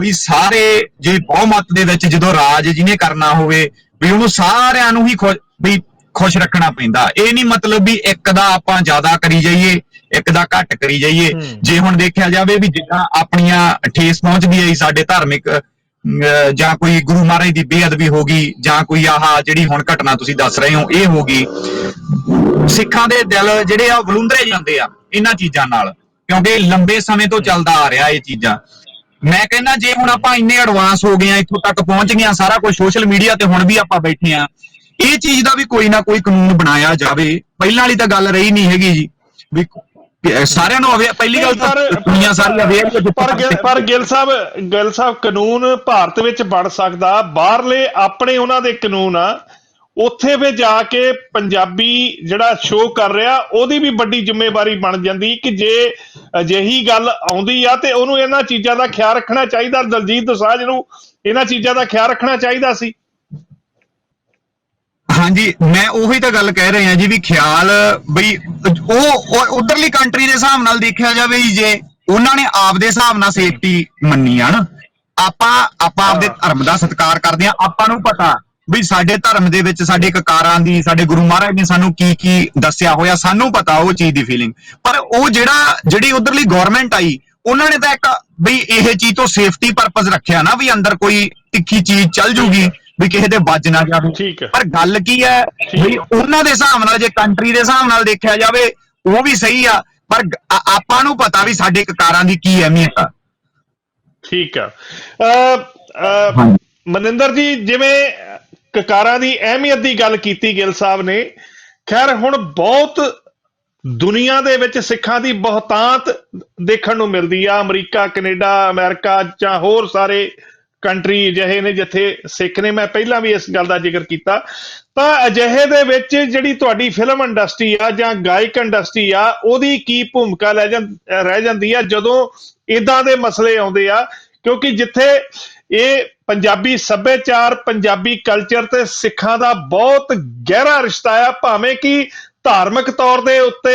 ਵੀ ਸਾਰੇ ਜੇ ਬਹੁਮਤ ਦੇ ਵਿੱਚ ਜਦੋਂ ਰਾਜ ਜਿਹਨੇ ਕਰਨਾ ਹੋਵੇ, ਵੀ ਉਹਨੂੰ ਸਾਰਿਆਂ ਨੂੰ ਹੀ ਖੁਸ਼, ਵੀ ਖੁਸ਼ ਰੱਖਣਾ ਪੈਂਦਾ। ਇਹ ਨਹੀਂ ਮਤਲਬ ਵੀ ਇੱਕ ਦਾ ਆਪਾਂ ਜ਼ਿਆਦਾ ਕਰੀ ਜਾਈਏ ਇੱਕ ਦਾ ਘੱਟ ਕਰੀ ਜਾਈਏ। ਜੇ ਹੁਣ ਦੇਖਿਆ ਜਾਵੇ ਵੀ ਜਿੱਦਾਂ ਆਪਣੀਆਂ ਠੇਸ ਪਹੁੰਚਦੀ ਹੈ ਸਾਡੇ ਧਾਰਮਿਕ ਜਾਂ ਕੋਈ ਗੁਰੂ ਮਹਾਰਾਜ ਦੀ ਬੇਅਦਬੀ ਹੋ ਗਈ ਜਾਂ ਕੋਈ ਆਹ ਜਿਹੜੀ ਹੁਣ ਘਟਨਾ ਤੁਸੀਂ ਦੱਸ ਰਹੇ ਹੋ ਇਹ ਹੋ ਗਈ। ਸਿੱਖਾਂ ਦੇ ਦਿਲ ਜਿਹੜੇ ਆ ਉਹ ਵਲੂੰਦਰੇ ਜਾਂਦੇ ਆ ਇਹਨਾਂ ਚੀਜ਼ਾਂ ਨਾਲ ਕਿਉਂਕਿ ਲੰਬੇ ਸਮੇਂ ਤੋਂ ਚੱਲਦਾ ਆ ਰਿਹਾ ਇਹ ਚੀਜ਼ਾਂ। ਮੈਂ ਕਹਿੰਦਾ ਜੇ ਹੁਣ ਆਪਾਂ ਇੰਨੇ ਐਡਵਾਂਸ ਹੋ ਗਏ ਆ ਇੱਥੋਂ ਤੱਕ ਪਹੁੰਚ ਗਏ ਆ ਸਾਰਾ ਕੁਝ ਸੋਸ਼ਲ ਮੀਡੀਆ ਤੇ ਹੁਣ ਵੀ ਆਪਾਂ ਬੈਠੇ ਆ ਇਹ ਚੀਜ਼ ਦਾ ਵੀ ਕੋਈ ਨਾ ਕੋਈ ਕਾਨੂੰਨ ਬਣਾਇਆ ਜਾਵੇ। ਪਹਿਲਾਂ ਵਾਲੀ ਤਾਂ ਗੱਲ ਰਹੀ ਨਹੀਂ ਹੈਗੀ ਜੀ। ਵੀ ਸਾਰਿਆਂ ਨੂੰ ਅਵੇ ਪਹਿਲੀ ਗੱਲ ਤਾਂ ਦੁਨੀਆ ਸਾਰੀ ਅਵੇਅਰ ਪਰ ਪਰ ਗਿੱਲ ਸਾਹਿਬ ਗਿੱਲ ਸਾਹਿਬ ਕਾਨੂੰਨ ਭਾਰਤ ਵਿੱਚ ਬਣ ਸਕਦਾ। ਬਾਹਰਲੇ ਆਪਣੇ ਉਹਨਾਂ ਦੇ ਕਾਨੂੰਨ ਆ। ਉੱਥੇ ਵੀ ਜਾ ਕੇ ਪੰਜਾਬੀ ਜਿਹੜਾ ਸ਼ੋਅ ਕਰ ਰਿਹਾ ਉਹਦੀ ਵੀ ਵੱਡੀ ਜ਼ਿੰਮੇਵਾਰੀ ਬਣ ਜਾਂਦੀ ਕਿ ਜੇ ਅਜਿਹੀ ਗੱਲ ਆਉਂਦੀ ਆ ਤੇ ਉਹਨੂੰ ਇਹਨਾਂ ਚੀਜ਼ਾਂ ਦਾ ਖਿਆਲ ਰੱਖਣਾ ਚਾਹੀਦਾ। ਦਲਜੀਤ ਦੋਸਾਂਝ ਨੂੰ ਇਹਨਾਂ ਚੀਜ਼ਾਂ ਦਾ ਖਿਆਲ ਰੱਖਣਾ ਚਾਹੀਦਾ ਸੀ। ਹਾਂਜੀ ਮੈਂ ਉਹੀ ਤਾਂ ਗੱਲ ਕਹਿ ਰਿਹਾ ਜੀ ਵੀ ਖਿਆਲ ਬਈ ਉਹ ਉਧਰਲੀ ਕੰਟਰੀ ਦੇ ਹਿਸਾਬ ਨਾਲ ਦੇਖਿਆ ਜਾਵੇ ਜੀ ਉਹਨਾਂ ਨੇ ਆਪਦੇ ਹਿਸਾਬ ਨਾਲ ਸੇਫਟੀ ਮੰਨੀ ਆ ਨਾ। ਆਪਾਂ ਆਪਾਂ ਆਪਦੇ ਧਰਮ ਦਾ ਸਤਿਕਾਰ ਕਰਦੇ ਆ ਆਪਾਂ ਨੂੰ ਪਤਾ ਵੀ ਸਾਡੇ ਧਰਮ ਦੇ ਵਿੱਚ ਸਾਡੇ ਕਕਾਰਾਂ ਦੀ ਸਾਡੇ ਗੁਰੂ ਮਹਾਰਾਜ ਨੇ ਸਾਨੂੰ ਕੀ ਕੀ ਦੱਸਿਆ ਹੋਇਆ ਸਾਨੂੰ ਪਤਾ ਉਹ ਚੀਜ਼ ਦੀ ਫੀਲਿੰਗ ਪਰ ਉਹ ਜਿਹੜਾ ਜਿਹੜੀ ਉਧਰਲੀ ਗਵਰਨਮੈਂਟ ਆਈ ਉਹਨਾਂ ਨੇ ਤਾਂ ਇੱਕ ਬਈ ਇਹ ਚੀਜ਼ ਤੋਂ ਸੇਫਟੀ ਪਰਪਸ ਰੱਖਿਆ ਨਾ ਵੀ ਅੰਦਰ ਕੋਈ ਤਿੱਖੀ ਚੀਜ਼ ਚੱਲ ਜੂਗੀ। ਵੀ ਕਿਸੇ ਦੇ ਵੱਜ ਨਾ ਜਾਵੇ। ਪਰ ਗੱਲ ਕੀ ਹੈ? ਵੀ ਉਹਨਾਂ ਦੇ ਹਿਸਾਬ ਨਾਲ ਜੇ ਕੰਟਰੀ ਦੇ ਹਿਸਾਬ ਨਾਲ ਦੇਖਿਆ ਜਾਵੇ ਉਹ ਵੀ ਸਹੀ ਆ। ਪਰ ਆਪਾਂ ਨੂੰ ਪਤਾ ਵੀ ਸਾਡੇ ਕਕਾਰਾਂ ਦੀ ਕੀ ਅਹਿਮੀਅਤ ਆ। ਠੀਕ ਆ। ਮਨਿੰਦਰ ਜੀ ਜਿਵੇਂ ਕਕਾਰਾਂ ਦੀ ਅਹਿਮੀਅਤ ਦੀ ਗੱਲ ਕੀਤੀ ਗਿੱਲ ਸਾਹਿਬ ਨੇ ਖੈਰ ਹੁਣ ਬਹੁਤ ਦੁਨੀਆ ਦੇ ਵਿੱਚ ਸਿੱਖਾਂ ਦੀ ਬਹੁਤਾਤ ਦੇਖਣ ਨੂੰ ਮਿਲਦੀ ਆ। ਅਮਰੀਕਾ ਕੈਨੇਡਾ ਅਮਰੀਕਾ ਜਾਂ ਹੋਰ ਸਾਰੇ ਕੰਟਰੀ ਅਜਿਹੇ ਨੇ ਜਿੱਥੇ ਸਿੱਖ ਨੇ, ਮੈਂ ਪਹਿਲਾਂ ਵੀ ਇਸ ਗੱਲ ਦਾ ਜ਼ਿਕਰ ਕੀਤਾ। ਤਾਂ ਅਜਿਹੇ ਦੇ ਵਿੱਚ ਜਿਹੜੀ ਤੁਹਾਡੀ ਫਿਲਮ ਇੰਡਸਟਰੀ ਆ ਜਾਂ ਗਾਇਕ ਇੰਡਸਟਰੀ ਆ, ਉਹਦੀ ਕੀ ਭੂਮਿਕਾ ਲੈ ਜਾਂ, ਰਹਿ ਜਾਂਦੀ ਆ ਜਦੋਂ ਇਦਾਂ ਦੇ ਮਸਲੇ ਆਉਂਦੇ ਆ? ਕਿਉਂਕਿ ਜਿੱਥੇ ਇਹ ਪੰਜਾਬੀ ਸੱਭਿਆਚਾਰ, ਪੰਜਾਬੀ ਕਲਚਰ ਤੇ ਸਿੱਖਾਂ ਦਾ ਬਹੁਤ ਗਹਿਰਾ ਰਿਸ਼ਤਾ ਆ, ਭਾਵੇਂ ਕਿ ਧਾਰਮਿਕ ਤੌਰ ਦੇ ਉੱਤੇ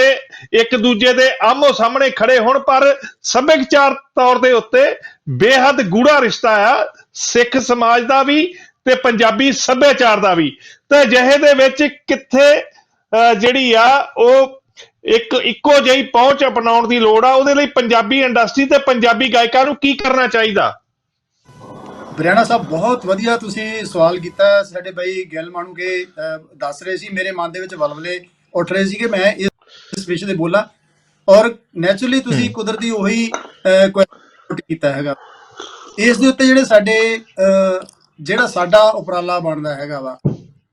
ਇੱਕ ਦੂਜੇ ਦੇ ਆਮੋ ਸਾਹਮਣੇ ਖੜੇ ਹੋਣ, ਪਰ ਸੱਭਿਆਚਾਰ ਤੌਰ ਦੇ ਉੱਤੇ ਬੇਹੱਦ ਗੂੜਾ ਰਿਸ਼ਤਾ ਆ। ਸਿੱਖ ਸਮਾਜ ਦਾ ਵੀ ਤੇ ਪੰਜਾਬੀ ਸੱਭਿਆਚਾਰ ਦਾ ਵੀ। ਤੇ ਅਜਿਹੇ ਦੇ ਵਿੱਚ ਕਿੱਥੇ ਜਿਹੜੀ ਆ ਉਹ ਇੱਕ ਇੱਕੋ ਜਿਹੀ ਪਹੁੰਚ ਅਪਣਾਉਣ ਦੀ ਲੋੜ ਆ ਉਹਦੇ ਲਈ ਪੰਜਾਬੀ ਇੰਡਸਟਰੀ ਤੇ ਪੰਜਾਬੀ ਗਾਇਕਾਂ ਨੂੰ ਕੀ ਕਰਨਾ ਚਾਹੀਦਾ? ਬਰਿਆਣਾ ਸਾਹਿਬ ਬਹੁਤ ਵਧੀਆ ਤੁਸੀਂ ਸਵਾਲ ਕੀਤਾ। ਸਾਡੇ ਬਾਈ ਗਿੱਲ ਮਾਣੂ ਕੇ ਅਹ, ਦੱਸ ਰਹੇ ਸੀ ਮੇਰੇ ਮਨ ਦੇ ਵਿੱਚ ਵਲਵਲੇ ਉੱਠ ਰਹੇ ਸੀ ਕਿ ਮੈਂ ਇਸ ਇਸ ਵਿਸ਼ੇ ਤੇ ਬੋਲਾਂ। ਔਰ ਨੇਚਰਲੀ ਤੁਸੀਂ ਕੁਦਰਤੀ ਉਹੀ ਕੁਐਸਚਨ ਕੀਤਾ ਹੈਗਾ। ਇਸ ਦੇ ਉੱਤੇ ਜਿਹੜੇ ਸਾਡੇ ਜਿਹੜਾ ਸਾਡਾ ਉਪਰਾਲਾ ਬਣਦਾ ਹੈਗਾ ਵਾ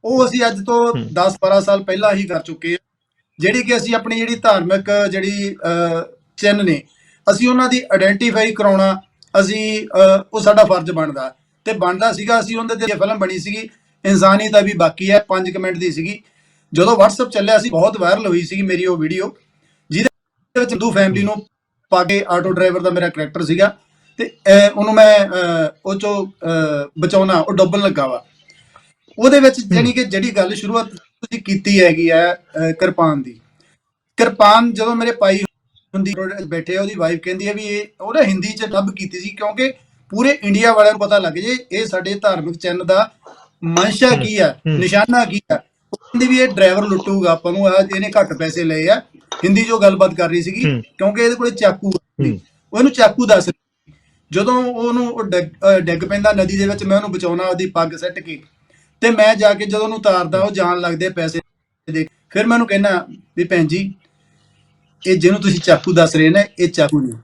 ਉਹ ਅਸੀਂ ਅੱਜ ਤੋਂ 10 12 ਸਾਲ ਪਹਿਲਾਂ ਹੀ ਕਰ ਚੁੱਕੇ ਹਾਂ। ਜਿਹੜੀ ਕਿ ਅਸੀਂ ਆਪਣੀ ਜਿਹੜੀ ਧਾਰਮਿਕ ਜਿਹੜੀ ਚਿੰਨ੍ਹ ਨੇ ਅਸੀਂ ਉਹਨਾਂ ਦੀ ਆਇਡੈਂਟੀਫਾਈ ਕਰਾਉਣਾ ਅਸੀਂ ਉਹ ਸਾਡਾ ਫਰਜ਼ ਬਣਦਾ। ਤੇ ਬਣਦਾ ਸੀਗਾ ਅਸੀਂ ਉਹਦੇ ਤੇ ਫਿਲਮ ਬਣੀ ਸੀਗੀ ਇਨਸਾਨੀ ਤਾਂ ਵੀ ਬਾਕੀ ਹੈ 5 ਮਿੰਟ ਦੀ ਸੀਗੀ। ਜਦੋਂ WhatsApp ਚੱਲਿਆ ਸੀ ਬਹੁਤ ਵਾਇਰਲ ਹੋਈ ਸੀਗੀ ਮੇਰੀ ਉਹ ਵੀਡੀਓ ਜਿਹਦੇ ਵਿੱਚ ਹਿੰਦੂ ਫੈਮਿਲੀ ਨੂੰ ਪਾ ਕੇ ਆਟੋ ਡਰਾਈਵਰ ਦਾ ਮੇਰਾ ਕਰੈਕਟਰ ਸੀਗਾ। ਤੇ ਉਹਨੂੰ ਮੈਂ ਉਹ ਚੋਂ ਬਚਾਉਣਾ ਉਹ ਡੁੱਬਣ ਲੱਗਾ ਵਾ ਉਹਦੇ ਵਿੱਚ ਜਾਣੀ ਕਿ ਜਿਹੜੀ ਗੱਲ ਸ਼ੁਰੂਆਤ ਤੁਸੀਂ ਕੀਤੀ ਹੈਗੀ ਹੈ ਕਿਰਪਾਨ ਦੀ ਕਿਰਪਾਨ ਜਦੋਂ ਮੇਰੇ ਪਾਈ ਹੁੰਦੀ ਬੈਠੇ ਉਹਦੀ ਵਾਈਫ ਕਹਿੰਦੀ ਹੈ ਵੀ ਇਹ ਉਹਨੇ ਹਿੰਦੀ ਚ ਡੱਬ ਕੀਤੀ ਸੀ ਕਿਉਂਕਿ ਪੂਰੇ ਇੰਡੀਆ ਵਾਲਿਆਂ ਨੂੰ ਪਤਾ ਲੱਗ ਜੇ ਇਹ ਸਾਡੇ ਧਾਰਮਿਕ ਚਿੰਨ੍ਹ ਦਾ ਮਨਸ਼ਾ ਕੀ ਹੈ। ਨਿਸ਼ਾਨਾ ਕੀ ਹੈ ਕਹਿੰਦੀ ਵੀ ਇਹ ਡਰਾਈਵਰ ਲੁੱਟੂਗਾ ਆਪਾਂ ਨੂੰ ਇਹਨੇ ਘੱਟ ਪੈਸੇ ਲਏ ਆ ਹਿੰਦੀ ਜੋ ਗੱਲਬਾਤ ਕਰ ਰਹੀ ਸੀਗੀ। ਕਿਉਂਕਿ ਇਹਦੇ ਕੋਲੇ ਚਾਕੂ ਸੀ ਹੂੰ। ਉਹ ਇਹਨੂੰ ਚਾਕੂ ਦੱਸ ਰਹੀ। ਜਦੋਂ ਉਹਨੂੰ ਡਿੱਗ ਪੈਂਦਾ ਨਦੀ ਦੇ ਵਿੱਚ ਮੈਂ ਉਹਨੂੰ ਬਚਾਉਣਾ ਉਹਦੀ ਪੱਗ ਸੱਟ ਕੇ। ਤੇ ਮੈਂ ਜਾ ਕੇ ਜਦੋਂ ਉਹਨੂੰ ਤਾਰਦਾ ਉਹ ਜਾਣ ਲੱਗਦੇ ਪੈਸੇ ਦੇ ਫਿਰ ਮੈਂ ਉਹਨੂੰ ਕਹਿੰਦਾ ਵੀ ਭੈਣ ਜੀ ਇਹ ਜਿਹਨੂੰ ਤੁਸੀਂ ਚਾਕੂ ਦੱਸ ਰਹੇ ਨੇ ਇਹ ਚਾਕੂ ਨਹੀਂ।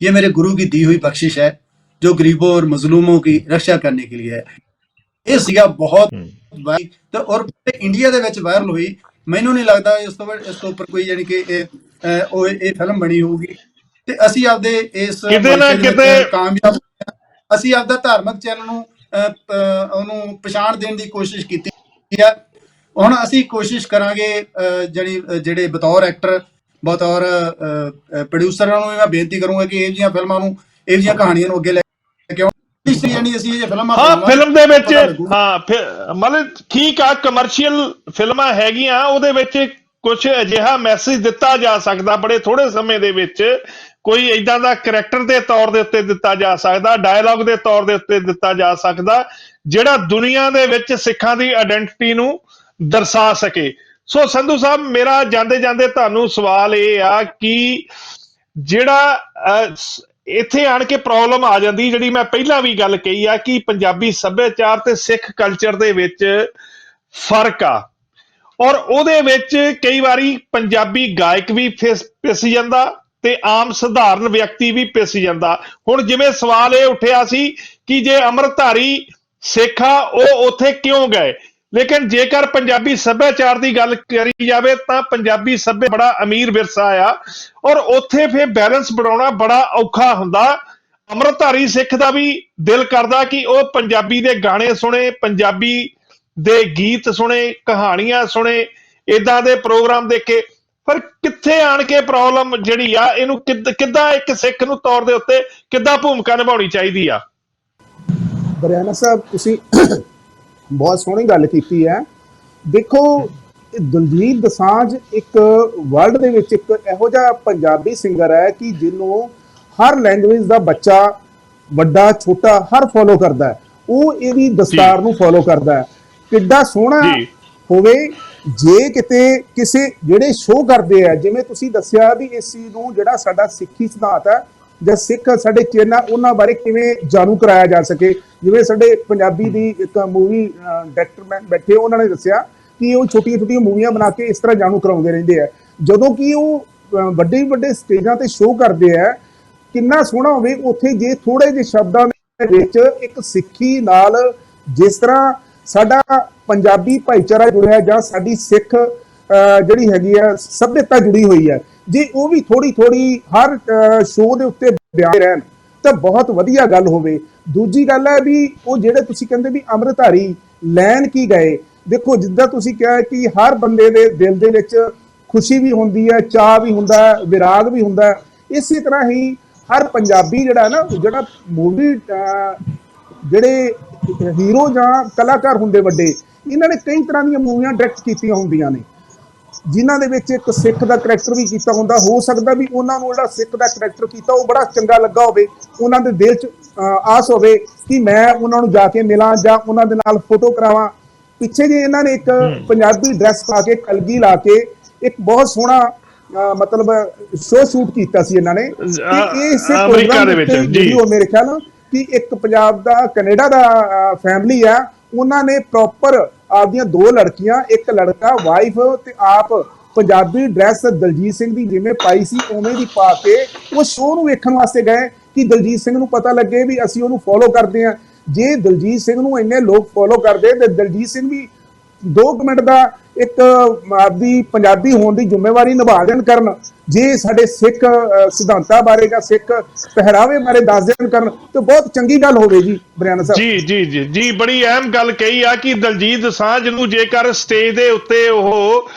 ये मेरे गुरु ਦੀ दी हुई बख्शिश है जो गरीबों और मजलूमों की रक्षा करने के लिए है ਇਹ ਸੀਗਾ ਬਹੁਤ ਤੇ ਔਰ ਇੰਡੀਆ ਦੇ ਵਿੱਚ ਵਾਇਰਲ ਹੋਈ। ਮੈਨੂੰ ਨਹੀਂ ਲੱਗਦਾ ਇਸ ਤੋਂ ਉੱਪਰ ਕੋਈ ਯਾਨੀ ਕਿ ਇਹ ਉਹ ਇਹ ਫਿਲਮ ਬਣੀ ਹੋਊਗੀ। ਤੇ ਅਸੀਂ ਆਪਦੇ ਇਸ ਕਿਤੇ ਨਾ ਕਿਤੇ- ਕਾਮਯਾਬ। ਅਸੀਂ ਆਪਦਾ ਧਾਰਮਿਕ ਚੈਨਲ ਨੂੰ ਉਹਨੂੰ ਪਛਾਣ ਦੇਣ ਦੀ ਕੋਸ਼ਿਸ਼ ਕੀਤੀ ਹੈ ਹੁਣ ਅਸੀਂ ਕੋਸ਼ਿਸ਼ ਕਰਾਂਗੇ ਜਿਹੜੀ ਜਿਹੜੇ ਬਤੌਰ ਐਕਟਰ ਬਤੌਰ ਪ੍ਰੋਡਿਊਸਰਾਂ ਨੂੰ ਮੈਂ ਬੇਨਤੀ ਕਰੂੰਗਾ ਕਿ ਇਹ ਜਿਹੀਆਂ ਫਿਲਮਾਂ ਨੂੰ ਇਹ ਜਿਹੀਆਂ ਕਹਾਣੀਆਂ ਨੂੰ ਅੱਗੇ ਲੈ ਕੇ ਲਈ ਯਾਨੀ ਅਸੀਂ ਇਹ ਫਿਲਮਾਂ ਹਾਂ ਫਿਲਮ ਦੇ ਵਿੱਚ। ਹਾਂ ਫਿਰ- ਮਤਲਬ ਠੀਕ ਆ ਕਮਰਸ਼ੀਅਲ ਫਿਲਮਾਂ ਹੈਗੀਆਂ ਉਹਦੇ ਵਿੱਚ ਕੁਝ ਅਜਿਹਾ ਮੈਸੇਜ ਦਿੱਤਾ ਜਾ ਸਕਦਾ ਬੜੇ ਥੋੜੇ ਸਮੇਂ ਦੇ ਵਿੱਚ ਕੋਈ ਇਦਾਂ ਦਾ ਕਰੈਕਟਰ ਦੇ ਤੌਰ ਦੇ ਉੱਤੇ ਦਿੱਤਾ ਜਾ ਸਕਦਾ ਡਾਇਲੌਗ ਦੇ ਤੌਰ ਦੇ ਉੱਤੇ ਦਿੱਤਾ ਜਾ ਸਕਦਾ, ਜਿਹੜਾ ਦੁਨੀਆ ਦੇ ਵਿੱਚ ਸਿੱਖਾਂ ਦੀ ਆਇਡੈਂਟੀਟੀ ਨੂੰ ਦਰਸਾ ਸਕੇ। ਸੋ ਸੰਧੂ ਸਾਹਿਬ, ਮੇਰਾ ਜਾਂਦੇ ਜਾਂਦੇ ਤੁਹਾਨੂੰ ਸਵਾਲ ਇਹ ਆ ਕਿ ਜਿਹੜਾ ਇੱਥੇ ਆਣ ਕੇ ਪ੍ਰੋਬਲਮ ਆ ਜਾਂਦੀ, ਜਿਹੜੀ ਮੈਂ ਪਹਿਲਾਂ ਵੀ ਗੱਲ ਕਹੀ ਆ ਕਿ ਪੰਜਾਬੀ ਸੱਭਿਆਚਾਰ ਤੇ ਸਿੱਖ ਕਲਚਰ ਦੇ ਵਿੱਚ ਫ਼ਰਕ ਆ। ਔਰ ਉਹਦੇ ਵਿੱਚ ਕਈ ਵਾਰੀ ਪੰਜਾਬੀ ਗਾਇਕ ਵੀ ਫਿਸ- ਪਿਸ ਜਾਂਦਾ ਤੇ ਆਮ ਸਧਾਰਨ ਵਿਅਕਤੀ ਵੀ ਪਿਸ ਜਾਂਦਾ। ਹੁਣ ਜਿਵੇਂ ਸਵਾਲ ਇਹ ਉੱਠਿਆ ਸੀ ਕਿ ਜੇ ਅੰਮ੍ਰਿਤਧਾਰੀ ਸਿੱਖ ਆ, ਉਹ ਉੱਥੇ ਕਿਉਂ ਗਏ? ਲੇਕਿਨ ਜੇਕਰ ਪੰਜਾਬੀ ਸੱਭਿਆਚਾਰ ਦੀ ਗੱਲ ਕਰੀ ਜਾਵੇ, ਤਾਂ ਪੰਜਾਬੀ ਸੱਭਿਆ ਬੜਾ ਅਮੀਰ ਵਿਰਸਾ ਆ ਔਰ ਉੱਥੇ ਫਿਰ ਬੈਲੈਂਸ ਬਣਾਉਣਾ ਬੜਾ ਔਖਾ ਹੁੰਦਾ। ਅੰਮ੍ਰਿਤਧਾਰੀ ਸਿੱਖ ਦਾ ਵੀ ਦਿਲ ਕਰਦਾ ਕਿ ਉਹ ਪੰਜਾਬੀ ਦੇ ਗਾਣੇ ਸੁਣੇ, ਪੰਜਾਬੀ ਦੇ ਗੀਤ ਸੁਣੇ, ਕਹਾਣੀਆਂ ਸੁਣੇ ਇਦਾਂ ਦੇ ਪ੍ਰੋਗਰਾਮ ਦੇਖੇ। ਪਰ ਕਿੱਥੇ ਆਣ ਕੇ ਪ੍ਰੋਬਲਮ ਜਿਹੜੀ ਆ ਇਹਨੂੰ ਕਿੱਦ- ਇੱਕ ਸਿੱਖ ਨੂੰ ਤੌਰ ਦੇ ਉੱਤੇ ਕਿੱਦਾਂ ਭੂਮਿਕਾ ਨਿਭਾਉਣੀ ਚਾਹੀਦੀ ਆ? ਬਰਿਆਨਾ ਸਾਹਿਬ ਤੁਸੀਂ ਬਹੁਤ ਸੋਹਣੀ ਗੱਲ ਕੀਤੀ ਹੈ। ਦੇਖੋ ਦਲਜੀਤ ਦਸਾਂਝ ਇੱਕ ਵਰਲਡ ਦੇ ਵਿੱਚ ਇੱਕ ਇਹੋ ਜਿਹਾ ਪੰਜਾਬੀ ਸਿੰਗਰ ਹੈ ਕਿ ਜਿਹਨੂੰ ਹਰ ਲੈਂਗੁਏਜ ਦਾ ਬੱਚਾ ਵੱਡਾ ਛੋਟਾ ਹਰ ਫੋਲੋ ਕਰਦਾ ਹੈ। ਉਹ ਇਹਦੀ ਦਸਤਾਰ ਨੂੰ ਫੋਲੋ ਕਰਦਾ ਹੈ। ਕਿੱਡਾ ਸੋਹਣਾ। ਹੋਵੇ ਜੇ ਕਿਤੇ ਕਿਸੇ ਜਿਹੜੇ ਸ਼ੋਅ ਕਰਦੇ ਆ, ਜਿਵੇਂ ਤੁਸੀਂ ਦੱਸਿਆ ਵੀ ਇਸ ਚੀਜ਼ ਨੂੰ ਜਿਹੜਾ ਸਾਡਾ ਸਿੱਖੀ ਸਿਧਾਂਤ ਹੈ ਜਾਂ ਸਿੱਖ ਸਾਡੇ ਚੇਨਾ ਉਹਨਾਂ ਬਾਰੇ ਕਿਵੇਂ ਜਾਣੂ ਕਰਾਇਆ ਜਾ ਸਕੇ? ਜਿਵੇਂ ਸਾਡੇ ਪੰਜਾਬੀ ਦੀ ਇੱਕ ਮੂਵੀ ਡਾਇਰੈਕਟਰ ਬੈਠੇ, ਉਹਨਾਂ ਨੇ ਦੱਸਿਆ ਕਿ ਉਹ ਛੋਟੀਆਂ ਛੋਟੀਆਂ ਮੂਵੀਆਂ ਬਣਾ ਕੇ ਇਸ ਤਰ੍ਹਾਂ ਜਾਣੂ ਕਰਾਉਂਦੇ ਰਹਿੰਦੇ ਆ। ਜਦੋਂ ਕਿ ਉਹ ਵੱਡੇ ਵੱਡੇ ਸਟੇਜਾਂ ਤੇ ਸ਼ੋਅ ਕਰਦੇ ਆ, ਕਿੰਨਾ ਸੋਹਣਾ ਹੋਵੇ, ਉੱਥੇ ਜੇ ਥੋੜੇ ਜਿਹੇ ਸ਼ਬਦਾਂ ਦੇ ਵਿੱਚ ਇੱਕ ਸਿੱਖੀ ਨਾਲ ਜਿਸ ਤਰ੍ਹਾਂ ਸਾਡਾ ਪੰਜਾਬੀ ਭਾਈਚਾਰਾ ਜੁੜਿਆ ਜਾਂ ਸਾਡੀ ਸਿੱਖ ਜਿਹੜੀ ਹੈਗੀ ਆ, ਸਭਿਅਤਾ ਜੁੜੀ ਹੋਈ ਹੈ ਜੇ ਉਹ ਵੀ ਥੋੜੀ ਥੋੜੀ ਹਰ ਸ਼ੋਅ ਦੇ ਉੱਤੇ ਬਿਆਨ ਰਹਿਣ, ਤਾਂ ਬਹੁਤ ਵਧੀਆ ਗੱਲ ਹੋਵੇ। ਦੂਜੀ ਗੱਲ ਹੈ ਵੀ ਉਹ ਜਿਹੜੇ ਤੁਸੀਂ ਕਹਿੰਦੇ ਵੀ ਅੰਮ੍ਰਿਤਧਾਰੀ ਲੈਣ ਕੀ ਗਏ, ਦੇਖੋ ਜਿੱਦਾਂ ਤੁਸੀਂ ਕਿਹਾ ਕਿ ਹਰ ਬੰਦੇ ਦੇ ਦਿਲ ਦੇ ਵਿੱਚ ਖੁਸ਼ੀ ਵੀ ਹੁੰਦੀ ਹੈ ਚਾਹ ਵੀ ਹੁੰਦਾ ਹੈ, ਵਿਰਾਗ ਵੀ ਹੁੰਦਾ ਹੈ, ਇਸੇ ਤਰ੍ਹਾਂ ਹੀ ਹਰ ਪੰਜਾਬੀ ਜਿਹੜਾ ਹੈ ਨਾ, ਜਿਹੜਾ ਮੂਵੀ ਜਿਹੜੇ ਹੀਰੋ ਜਾਂ ਕਲਾਕਾਰ ਹੁੰਦੇ ਵੱਡੇ ਇਹਨਾਂ ਨੇ ਕਈ ਤਰ੍ਹਾਂ ਦੀਆਂ ਮੂਵੀਆਂ ਡਾਇਰੈਕਟ ਕੀਤੀਆਂ ਹੁੰਦੀਆਂ ਨੇ। ਜਿਨ੍ਹਾਂ ਦੇ ਵਿੱਚ ਇੱਕ ਸਿੱਖ ਦਾ ਕਰੈਕਟਰ ਵੀ ਕੀਤਾ ਹੁੰਦਾ ਹੋ ਸਕਦਾ ਵੀ ਉਹਨਾਂ ਨੂੰ ਜਿਹੜਾ ਸਿੱਖ ਦਾ ਕਰੈਕਟਰ ਕੀਤਾ ਉਹ ਬੜਾ ਚੰਗਾ ਲੱਗਾ ਹੋਵੇ ਉਹਨਾਂ ਦੇ ਦਿਲ 'ਚ ਆਸ ਹੋਵੇ ਕਿ ਮੈਂ ਉਹਨਾਂ ਨੂੰ ਜਾ ਕੇ ਮਿਲਾਂ ਜਾਂ ਉਹਨਾਂ ਦੇ ਨਾਲ ਫੋਟੋ ਕਰਾਵਾਂ। ਪਿੱਛੇ ਜੇ ਇਹਨਾਂ ਨੇ ਇੱਕ ਪੰਜਾਬੀ ਡਰੈਸ ਪਾ ਕੇ ਕਲਗੀ ਲਾ ਕੇ ਇੱਕ ਬਹੁਤ ਸੋਹਣਾ ਮਤਲਬ ਸ਼ੋਅ ਸ਼ੂਟ ਕੀਤਾ ਸੀ ਇਹਨਾਂ ਨੇ। ਤੇ ਇਸ ਦੇ ਵਿੱਚ, video ਮੇਰੇ ਖਿਆਲ ਕਿ ਇੱਕ ਪੰਜਾਬ ਦਾ, ਕੈਨੇਡਾ ਦਾ ਫੈਮਿਲੀ ਆ, ਉਹਨਾਂ ਨੇ ਪ੍ਰੋਪਰ ਆਪਦੀਆਂ ਦੋ ਲੜਕੀਆਂ, ਇੱਕ ਲੜਕਾ ਵਾਈਫ ਤੇ ਆਪ ਪੰਜਾਬੀ ਡਰੈਸ ਦਲਜੀਤ ਸਿੰਘ ਦੀ ਜਿਵੇਂ ਪਾਈ ਸੀ, ਉਵੇਂ ਦੀ ਪਾ ਕੇ ਉਹ ਸ਼ੋਅ ਨੂੰ ਵੇਖਣ ਵਾਸਤੇ ਗਏ ਕਿ ਦਲਜੀਤ ਸਿੰਘ ਨੂੰ ਪਤਾ ਲੱਗੇ ਵੀ ਅਸੀਂ ਉਹਨੂੰ ਫੋਲੋ ਕਰਦੇ ਆ ਜੇ ਦਲਜੀਤ ਸਿੰਘ ਨੂੰ ਇੰਨੇ ਲੋਕ ਫੋਲੋ ਕਰਦੇ ਤੇ ਦਲਜੀਤ ਸਿੰਘ ਵੀ 2 ਮਿੰਟ ਦਾ ਇੱਕ ਆਪਦੀ ਪੰਜਾਬੀ ਹੋਣ ਦੀ ਜ਼ਿੰਮੇਵਾਰੀ ਨਿਭਾ ਦੇਣ ਕਰਨ, ਜੇ ਸਾਡੇ ਸਿੱਖ ਸਿਧਾਂਤਾਂ ਬਾਰੇ ਜਾਂ ਸਿੱਖ ਪਹਿਰਾਵੇ ਬਾਰੇ ਦੱਸ ਦੇਣ ਕਰਨ, ਤੇ ਬਹੁਤ ਚੰਗੀ ਗੱਲ ਹੋਵੇ ਜੀ, ਬਰਿਆਨਾ ਸਾਹਿਬ। ਜੀ ਜੀ ਜੀ ਜੀ, ਬੜੀ ਅਹਿਮ ਗੱਲ ਕਹੀ ਆ ਕਿ ਦਲਜੀਤ ਦੋਸਾਂਝ ਨੂੰ ਜੇਕਰ ਸਟੇਜ ਦੇ ਉੱਤੇ ਉਹ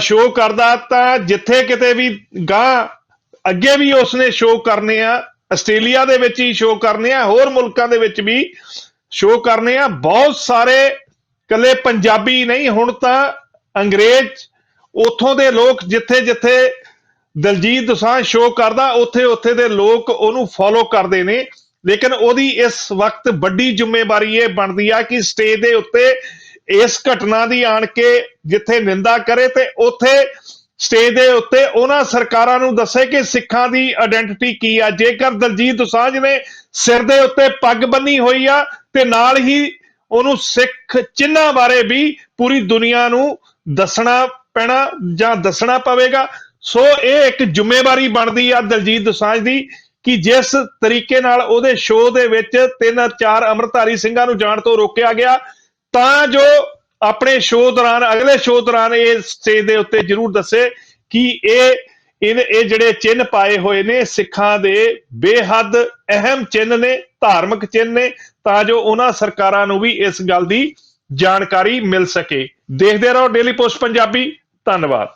ਸ਼ੋਅ ਕਰਦਾ, ਤਾਂ ਜਿੱਥੇ ਕਿਤੇ ਵੀ ਗਾਂ ਅੱਗੇ ਵੀ ਉਸਨੇ ਸ਼ੋਅ ਕਰਨੇ ਆ, ਆਸਟ੍ਰੇਲੀਆ ਦੇ ਵਿੱਚ ਹੀ ਸ਼ੋਅ ਕਰਨੇ ਆ, ਹੋਰ ਮੁਲਕਾਂ ਦੇ ਵਿੱਚ ਵੀ ਸ਼ੋਅ ਕਰਨੇ ਆ, ਬਹੁਤ ਸਾਰੇ ਕੱਲੇ ਪੰਜਾਬੀ ਨਹੀਂ, ਹੁਣ ਤਾਂ ਅੰਗਰੇਜ਼, ਉਥੋਂ ਦੇ ਲੋਕ ਜਿੱਥੇ ਜਿੱਥੇ ਦਲਜੀਤ ਦੋਸਾਂਝ ਸ਼ੋਅ ਕਰਦਾ, ਉੱਥੇ ਉੱਥੇ ਦੇ ਲੋਕ ਉਹਨੂੰ ਫੋਲੋ ਕਰਦੇ ਨੇ। ਲੇਕਿਨ ਉਹਦੀ ਇਸ ਵਕਤ ਵੱਡੀ ਜ਼ਿੰਮੇਵਾਰੀ ਇਹ ਬਣਦੀ ਆ ਕਿ ਸਟੇਜ ਦੇ ਉੱਤੇ ਇਸ ਘਟਨਾ ਦੀ ਆਣ ਕੇ ਜਿੱਥੇ ਨਿੰਦਾ ਕਰੇ ਤੇ ਉੱਥੇ ਸਟੇਜ ਦੇ ਉੱਤੇ ਉਹਨਾਂ ਸਰਕਾਰਾਂ ਨੂੰ ਦੱਸੇ ਕਿ ਸਿੱਖਾਂ ਦੀ ਆਇਡੈਂਟੀਟੀ ਕੀ ਆ। ਜੇਕਰ ਦਲਜੀਤ ਦੋਸਾਂਝ ਨੇ ਸਿਰ ਦੇ ਉੱਤੇ ਪੱਗ ਬੰਨੀ ਹੋਈ ਆ ਤੇ ਨਾਲ ਹੀ ਉਹਨੂੰ ਸਿੱਖ ਚਿੰਨ੍ਹਾਂ ਬਾਰੇ ਵੀ ਪੂਰੀ ਦੁਨੀਆ ਨੂੰ ਦੱਸਣਾ ਪੈਣਾ ਜਾਂ ਦੱਸਣਾ ਪਵੇਗਾ। ਸੋ ਇਹ ਇੱਕ ਜ਼ਿੰਮੇਵਾਰੀ ਬਣਦੀ ਆ ਦਲਜੀਤ ਦੋਸਾਂਝ ਦੀ ਕਿ ਜਿਸ ਤਰੀਕੇ ਨਾਲ ਉਹਦੇ ਸ਼ੋਅ ਦੇ ਵਿੱਚ ਤਿੰਨ ਚਾਰ ਅੰਮ੍ਰਿਤਧਾਰੀ ਸਿੰਘਾਂ ਨੂੰ ਜਾਣ ਤੋਂ ਰੋਕਿਆ ਗਿਆ, ਤਾਂ ਜੋ ਆਪਣੇ ਸ਼ੋਅ ਦੌਰਾਨ, ਅਗਲੇ ਸ਼ੋਅ ਦੌਰਾਨ ਇਹ ਸਟੇਜ ਦੇ ਉੱਤੇ ਜ਼ਰੂਰ ਦੱਸੇ ਕਿ ਇਹ ਇਹ ਇਹ ਜਿਹੜੇ ਚਿੰਨ੍ਹ ਪਾਏ ਹੋਏ ਨੇ, ਸਿੱਖਾਂ ਦੇ ਬੇਹੱਦ ਅਹਿਮ ਚਿੰਨ੍ਹ ਨੇ, ਧਾਰਮਿਕ ਚਿੰਨ੍ਹ ਨੇ। ਤਾਂ ਜੋ ਉਹਨਾਂ ਸਰਕਾਰਾਂ ਨੂੰ ਵੀ ਇਸ ਗੱਲ ਦੀ ਜਾਣਕਾਰੀ ਮਿਲ ਸਕੇ। ਦੇਖਦੇ ਰਹੋ ਡੇਲੀ ਪੋਸਟ ਪੰਜਾਬੀ। ਧੰਨਵਾਦ।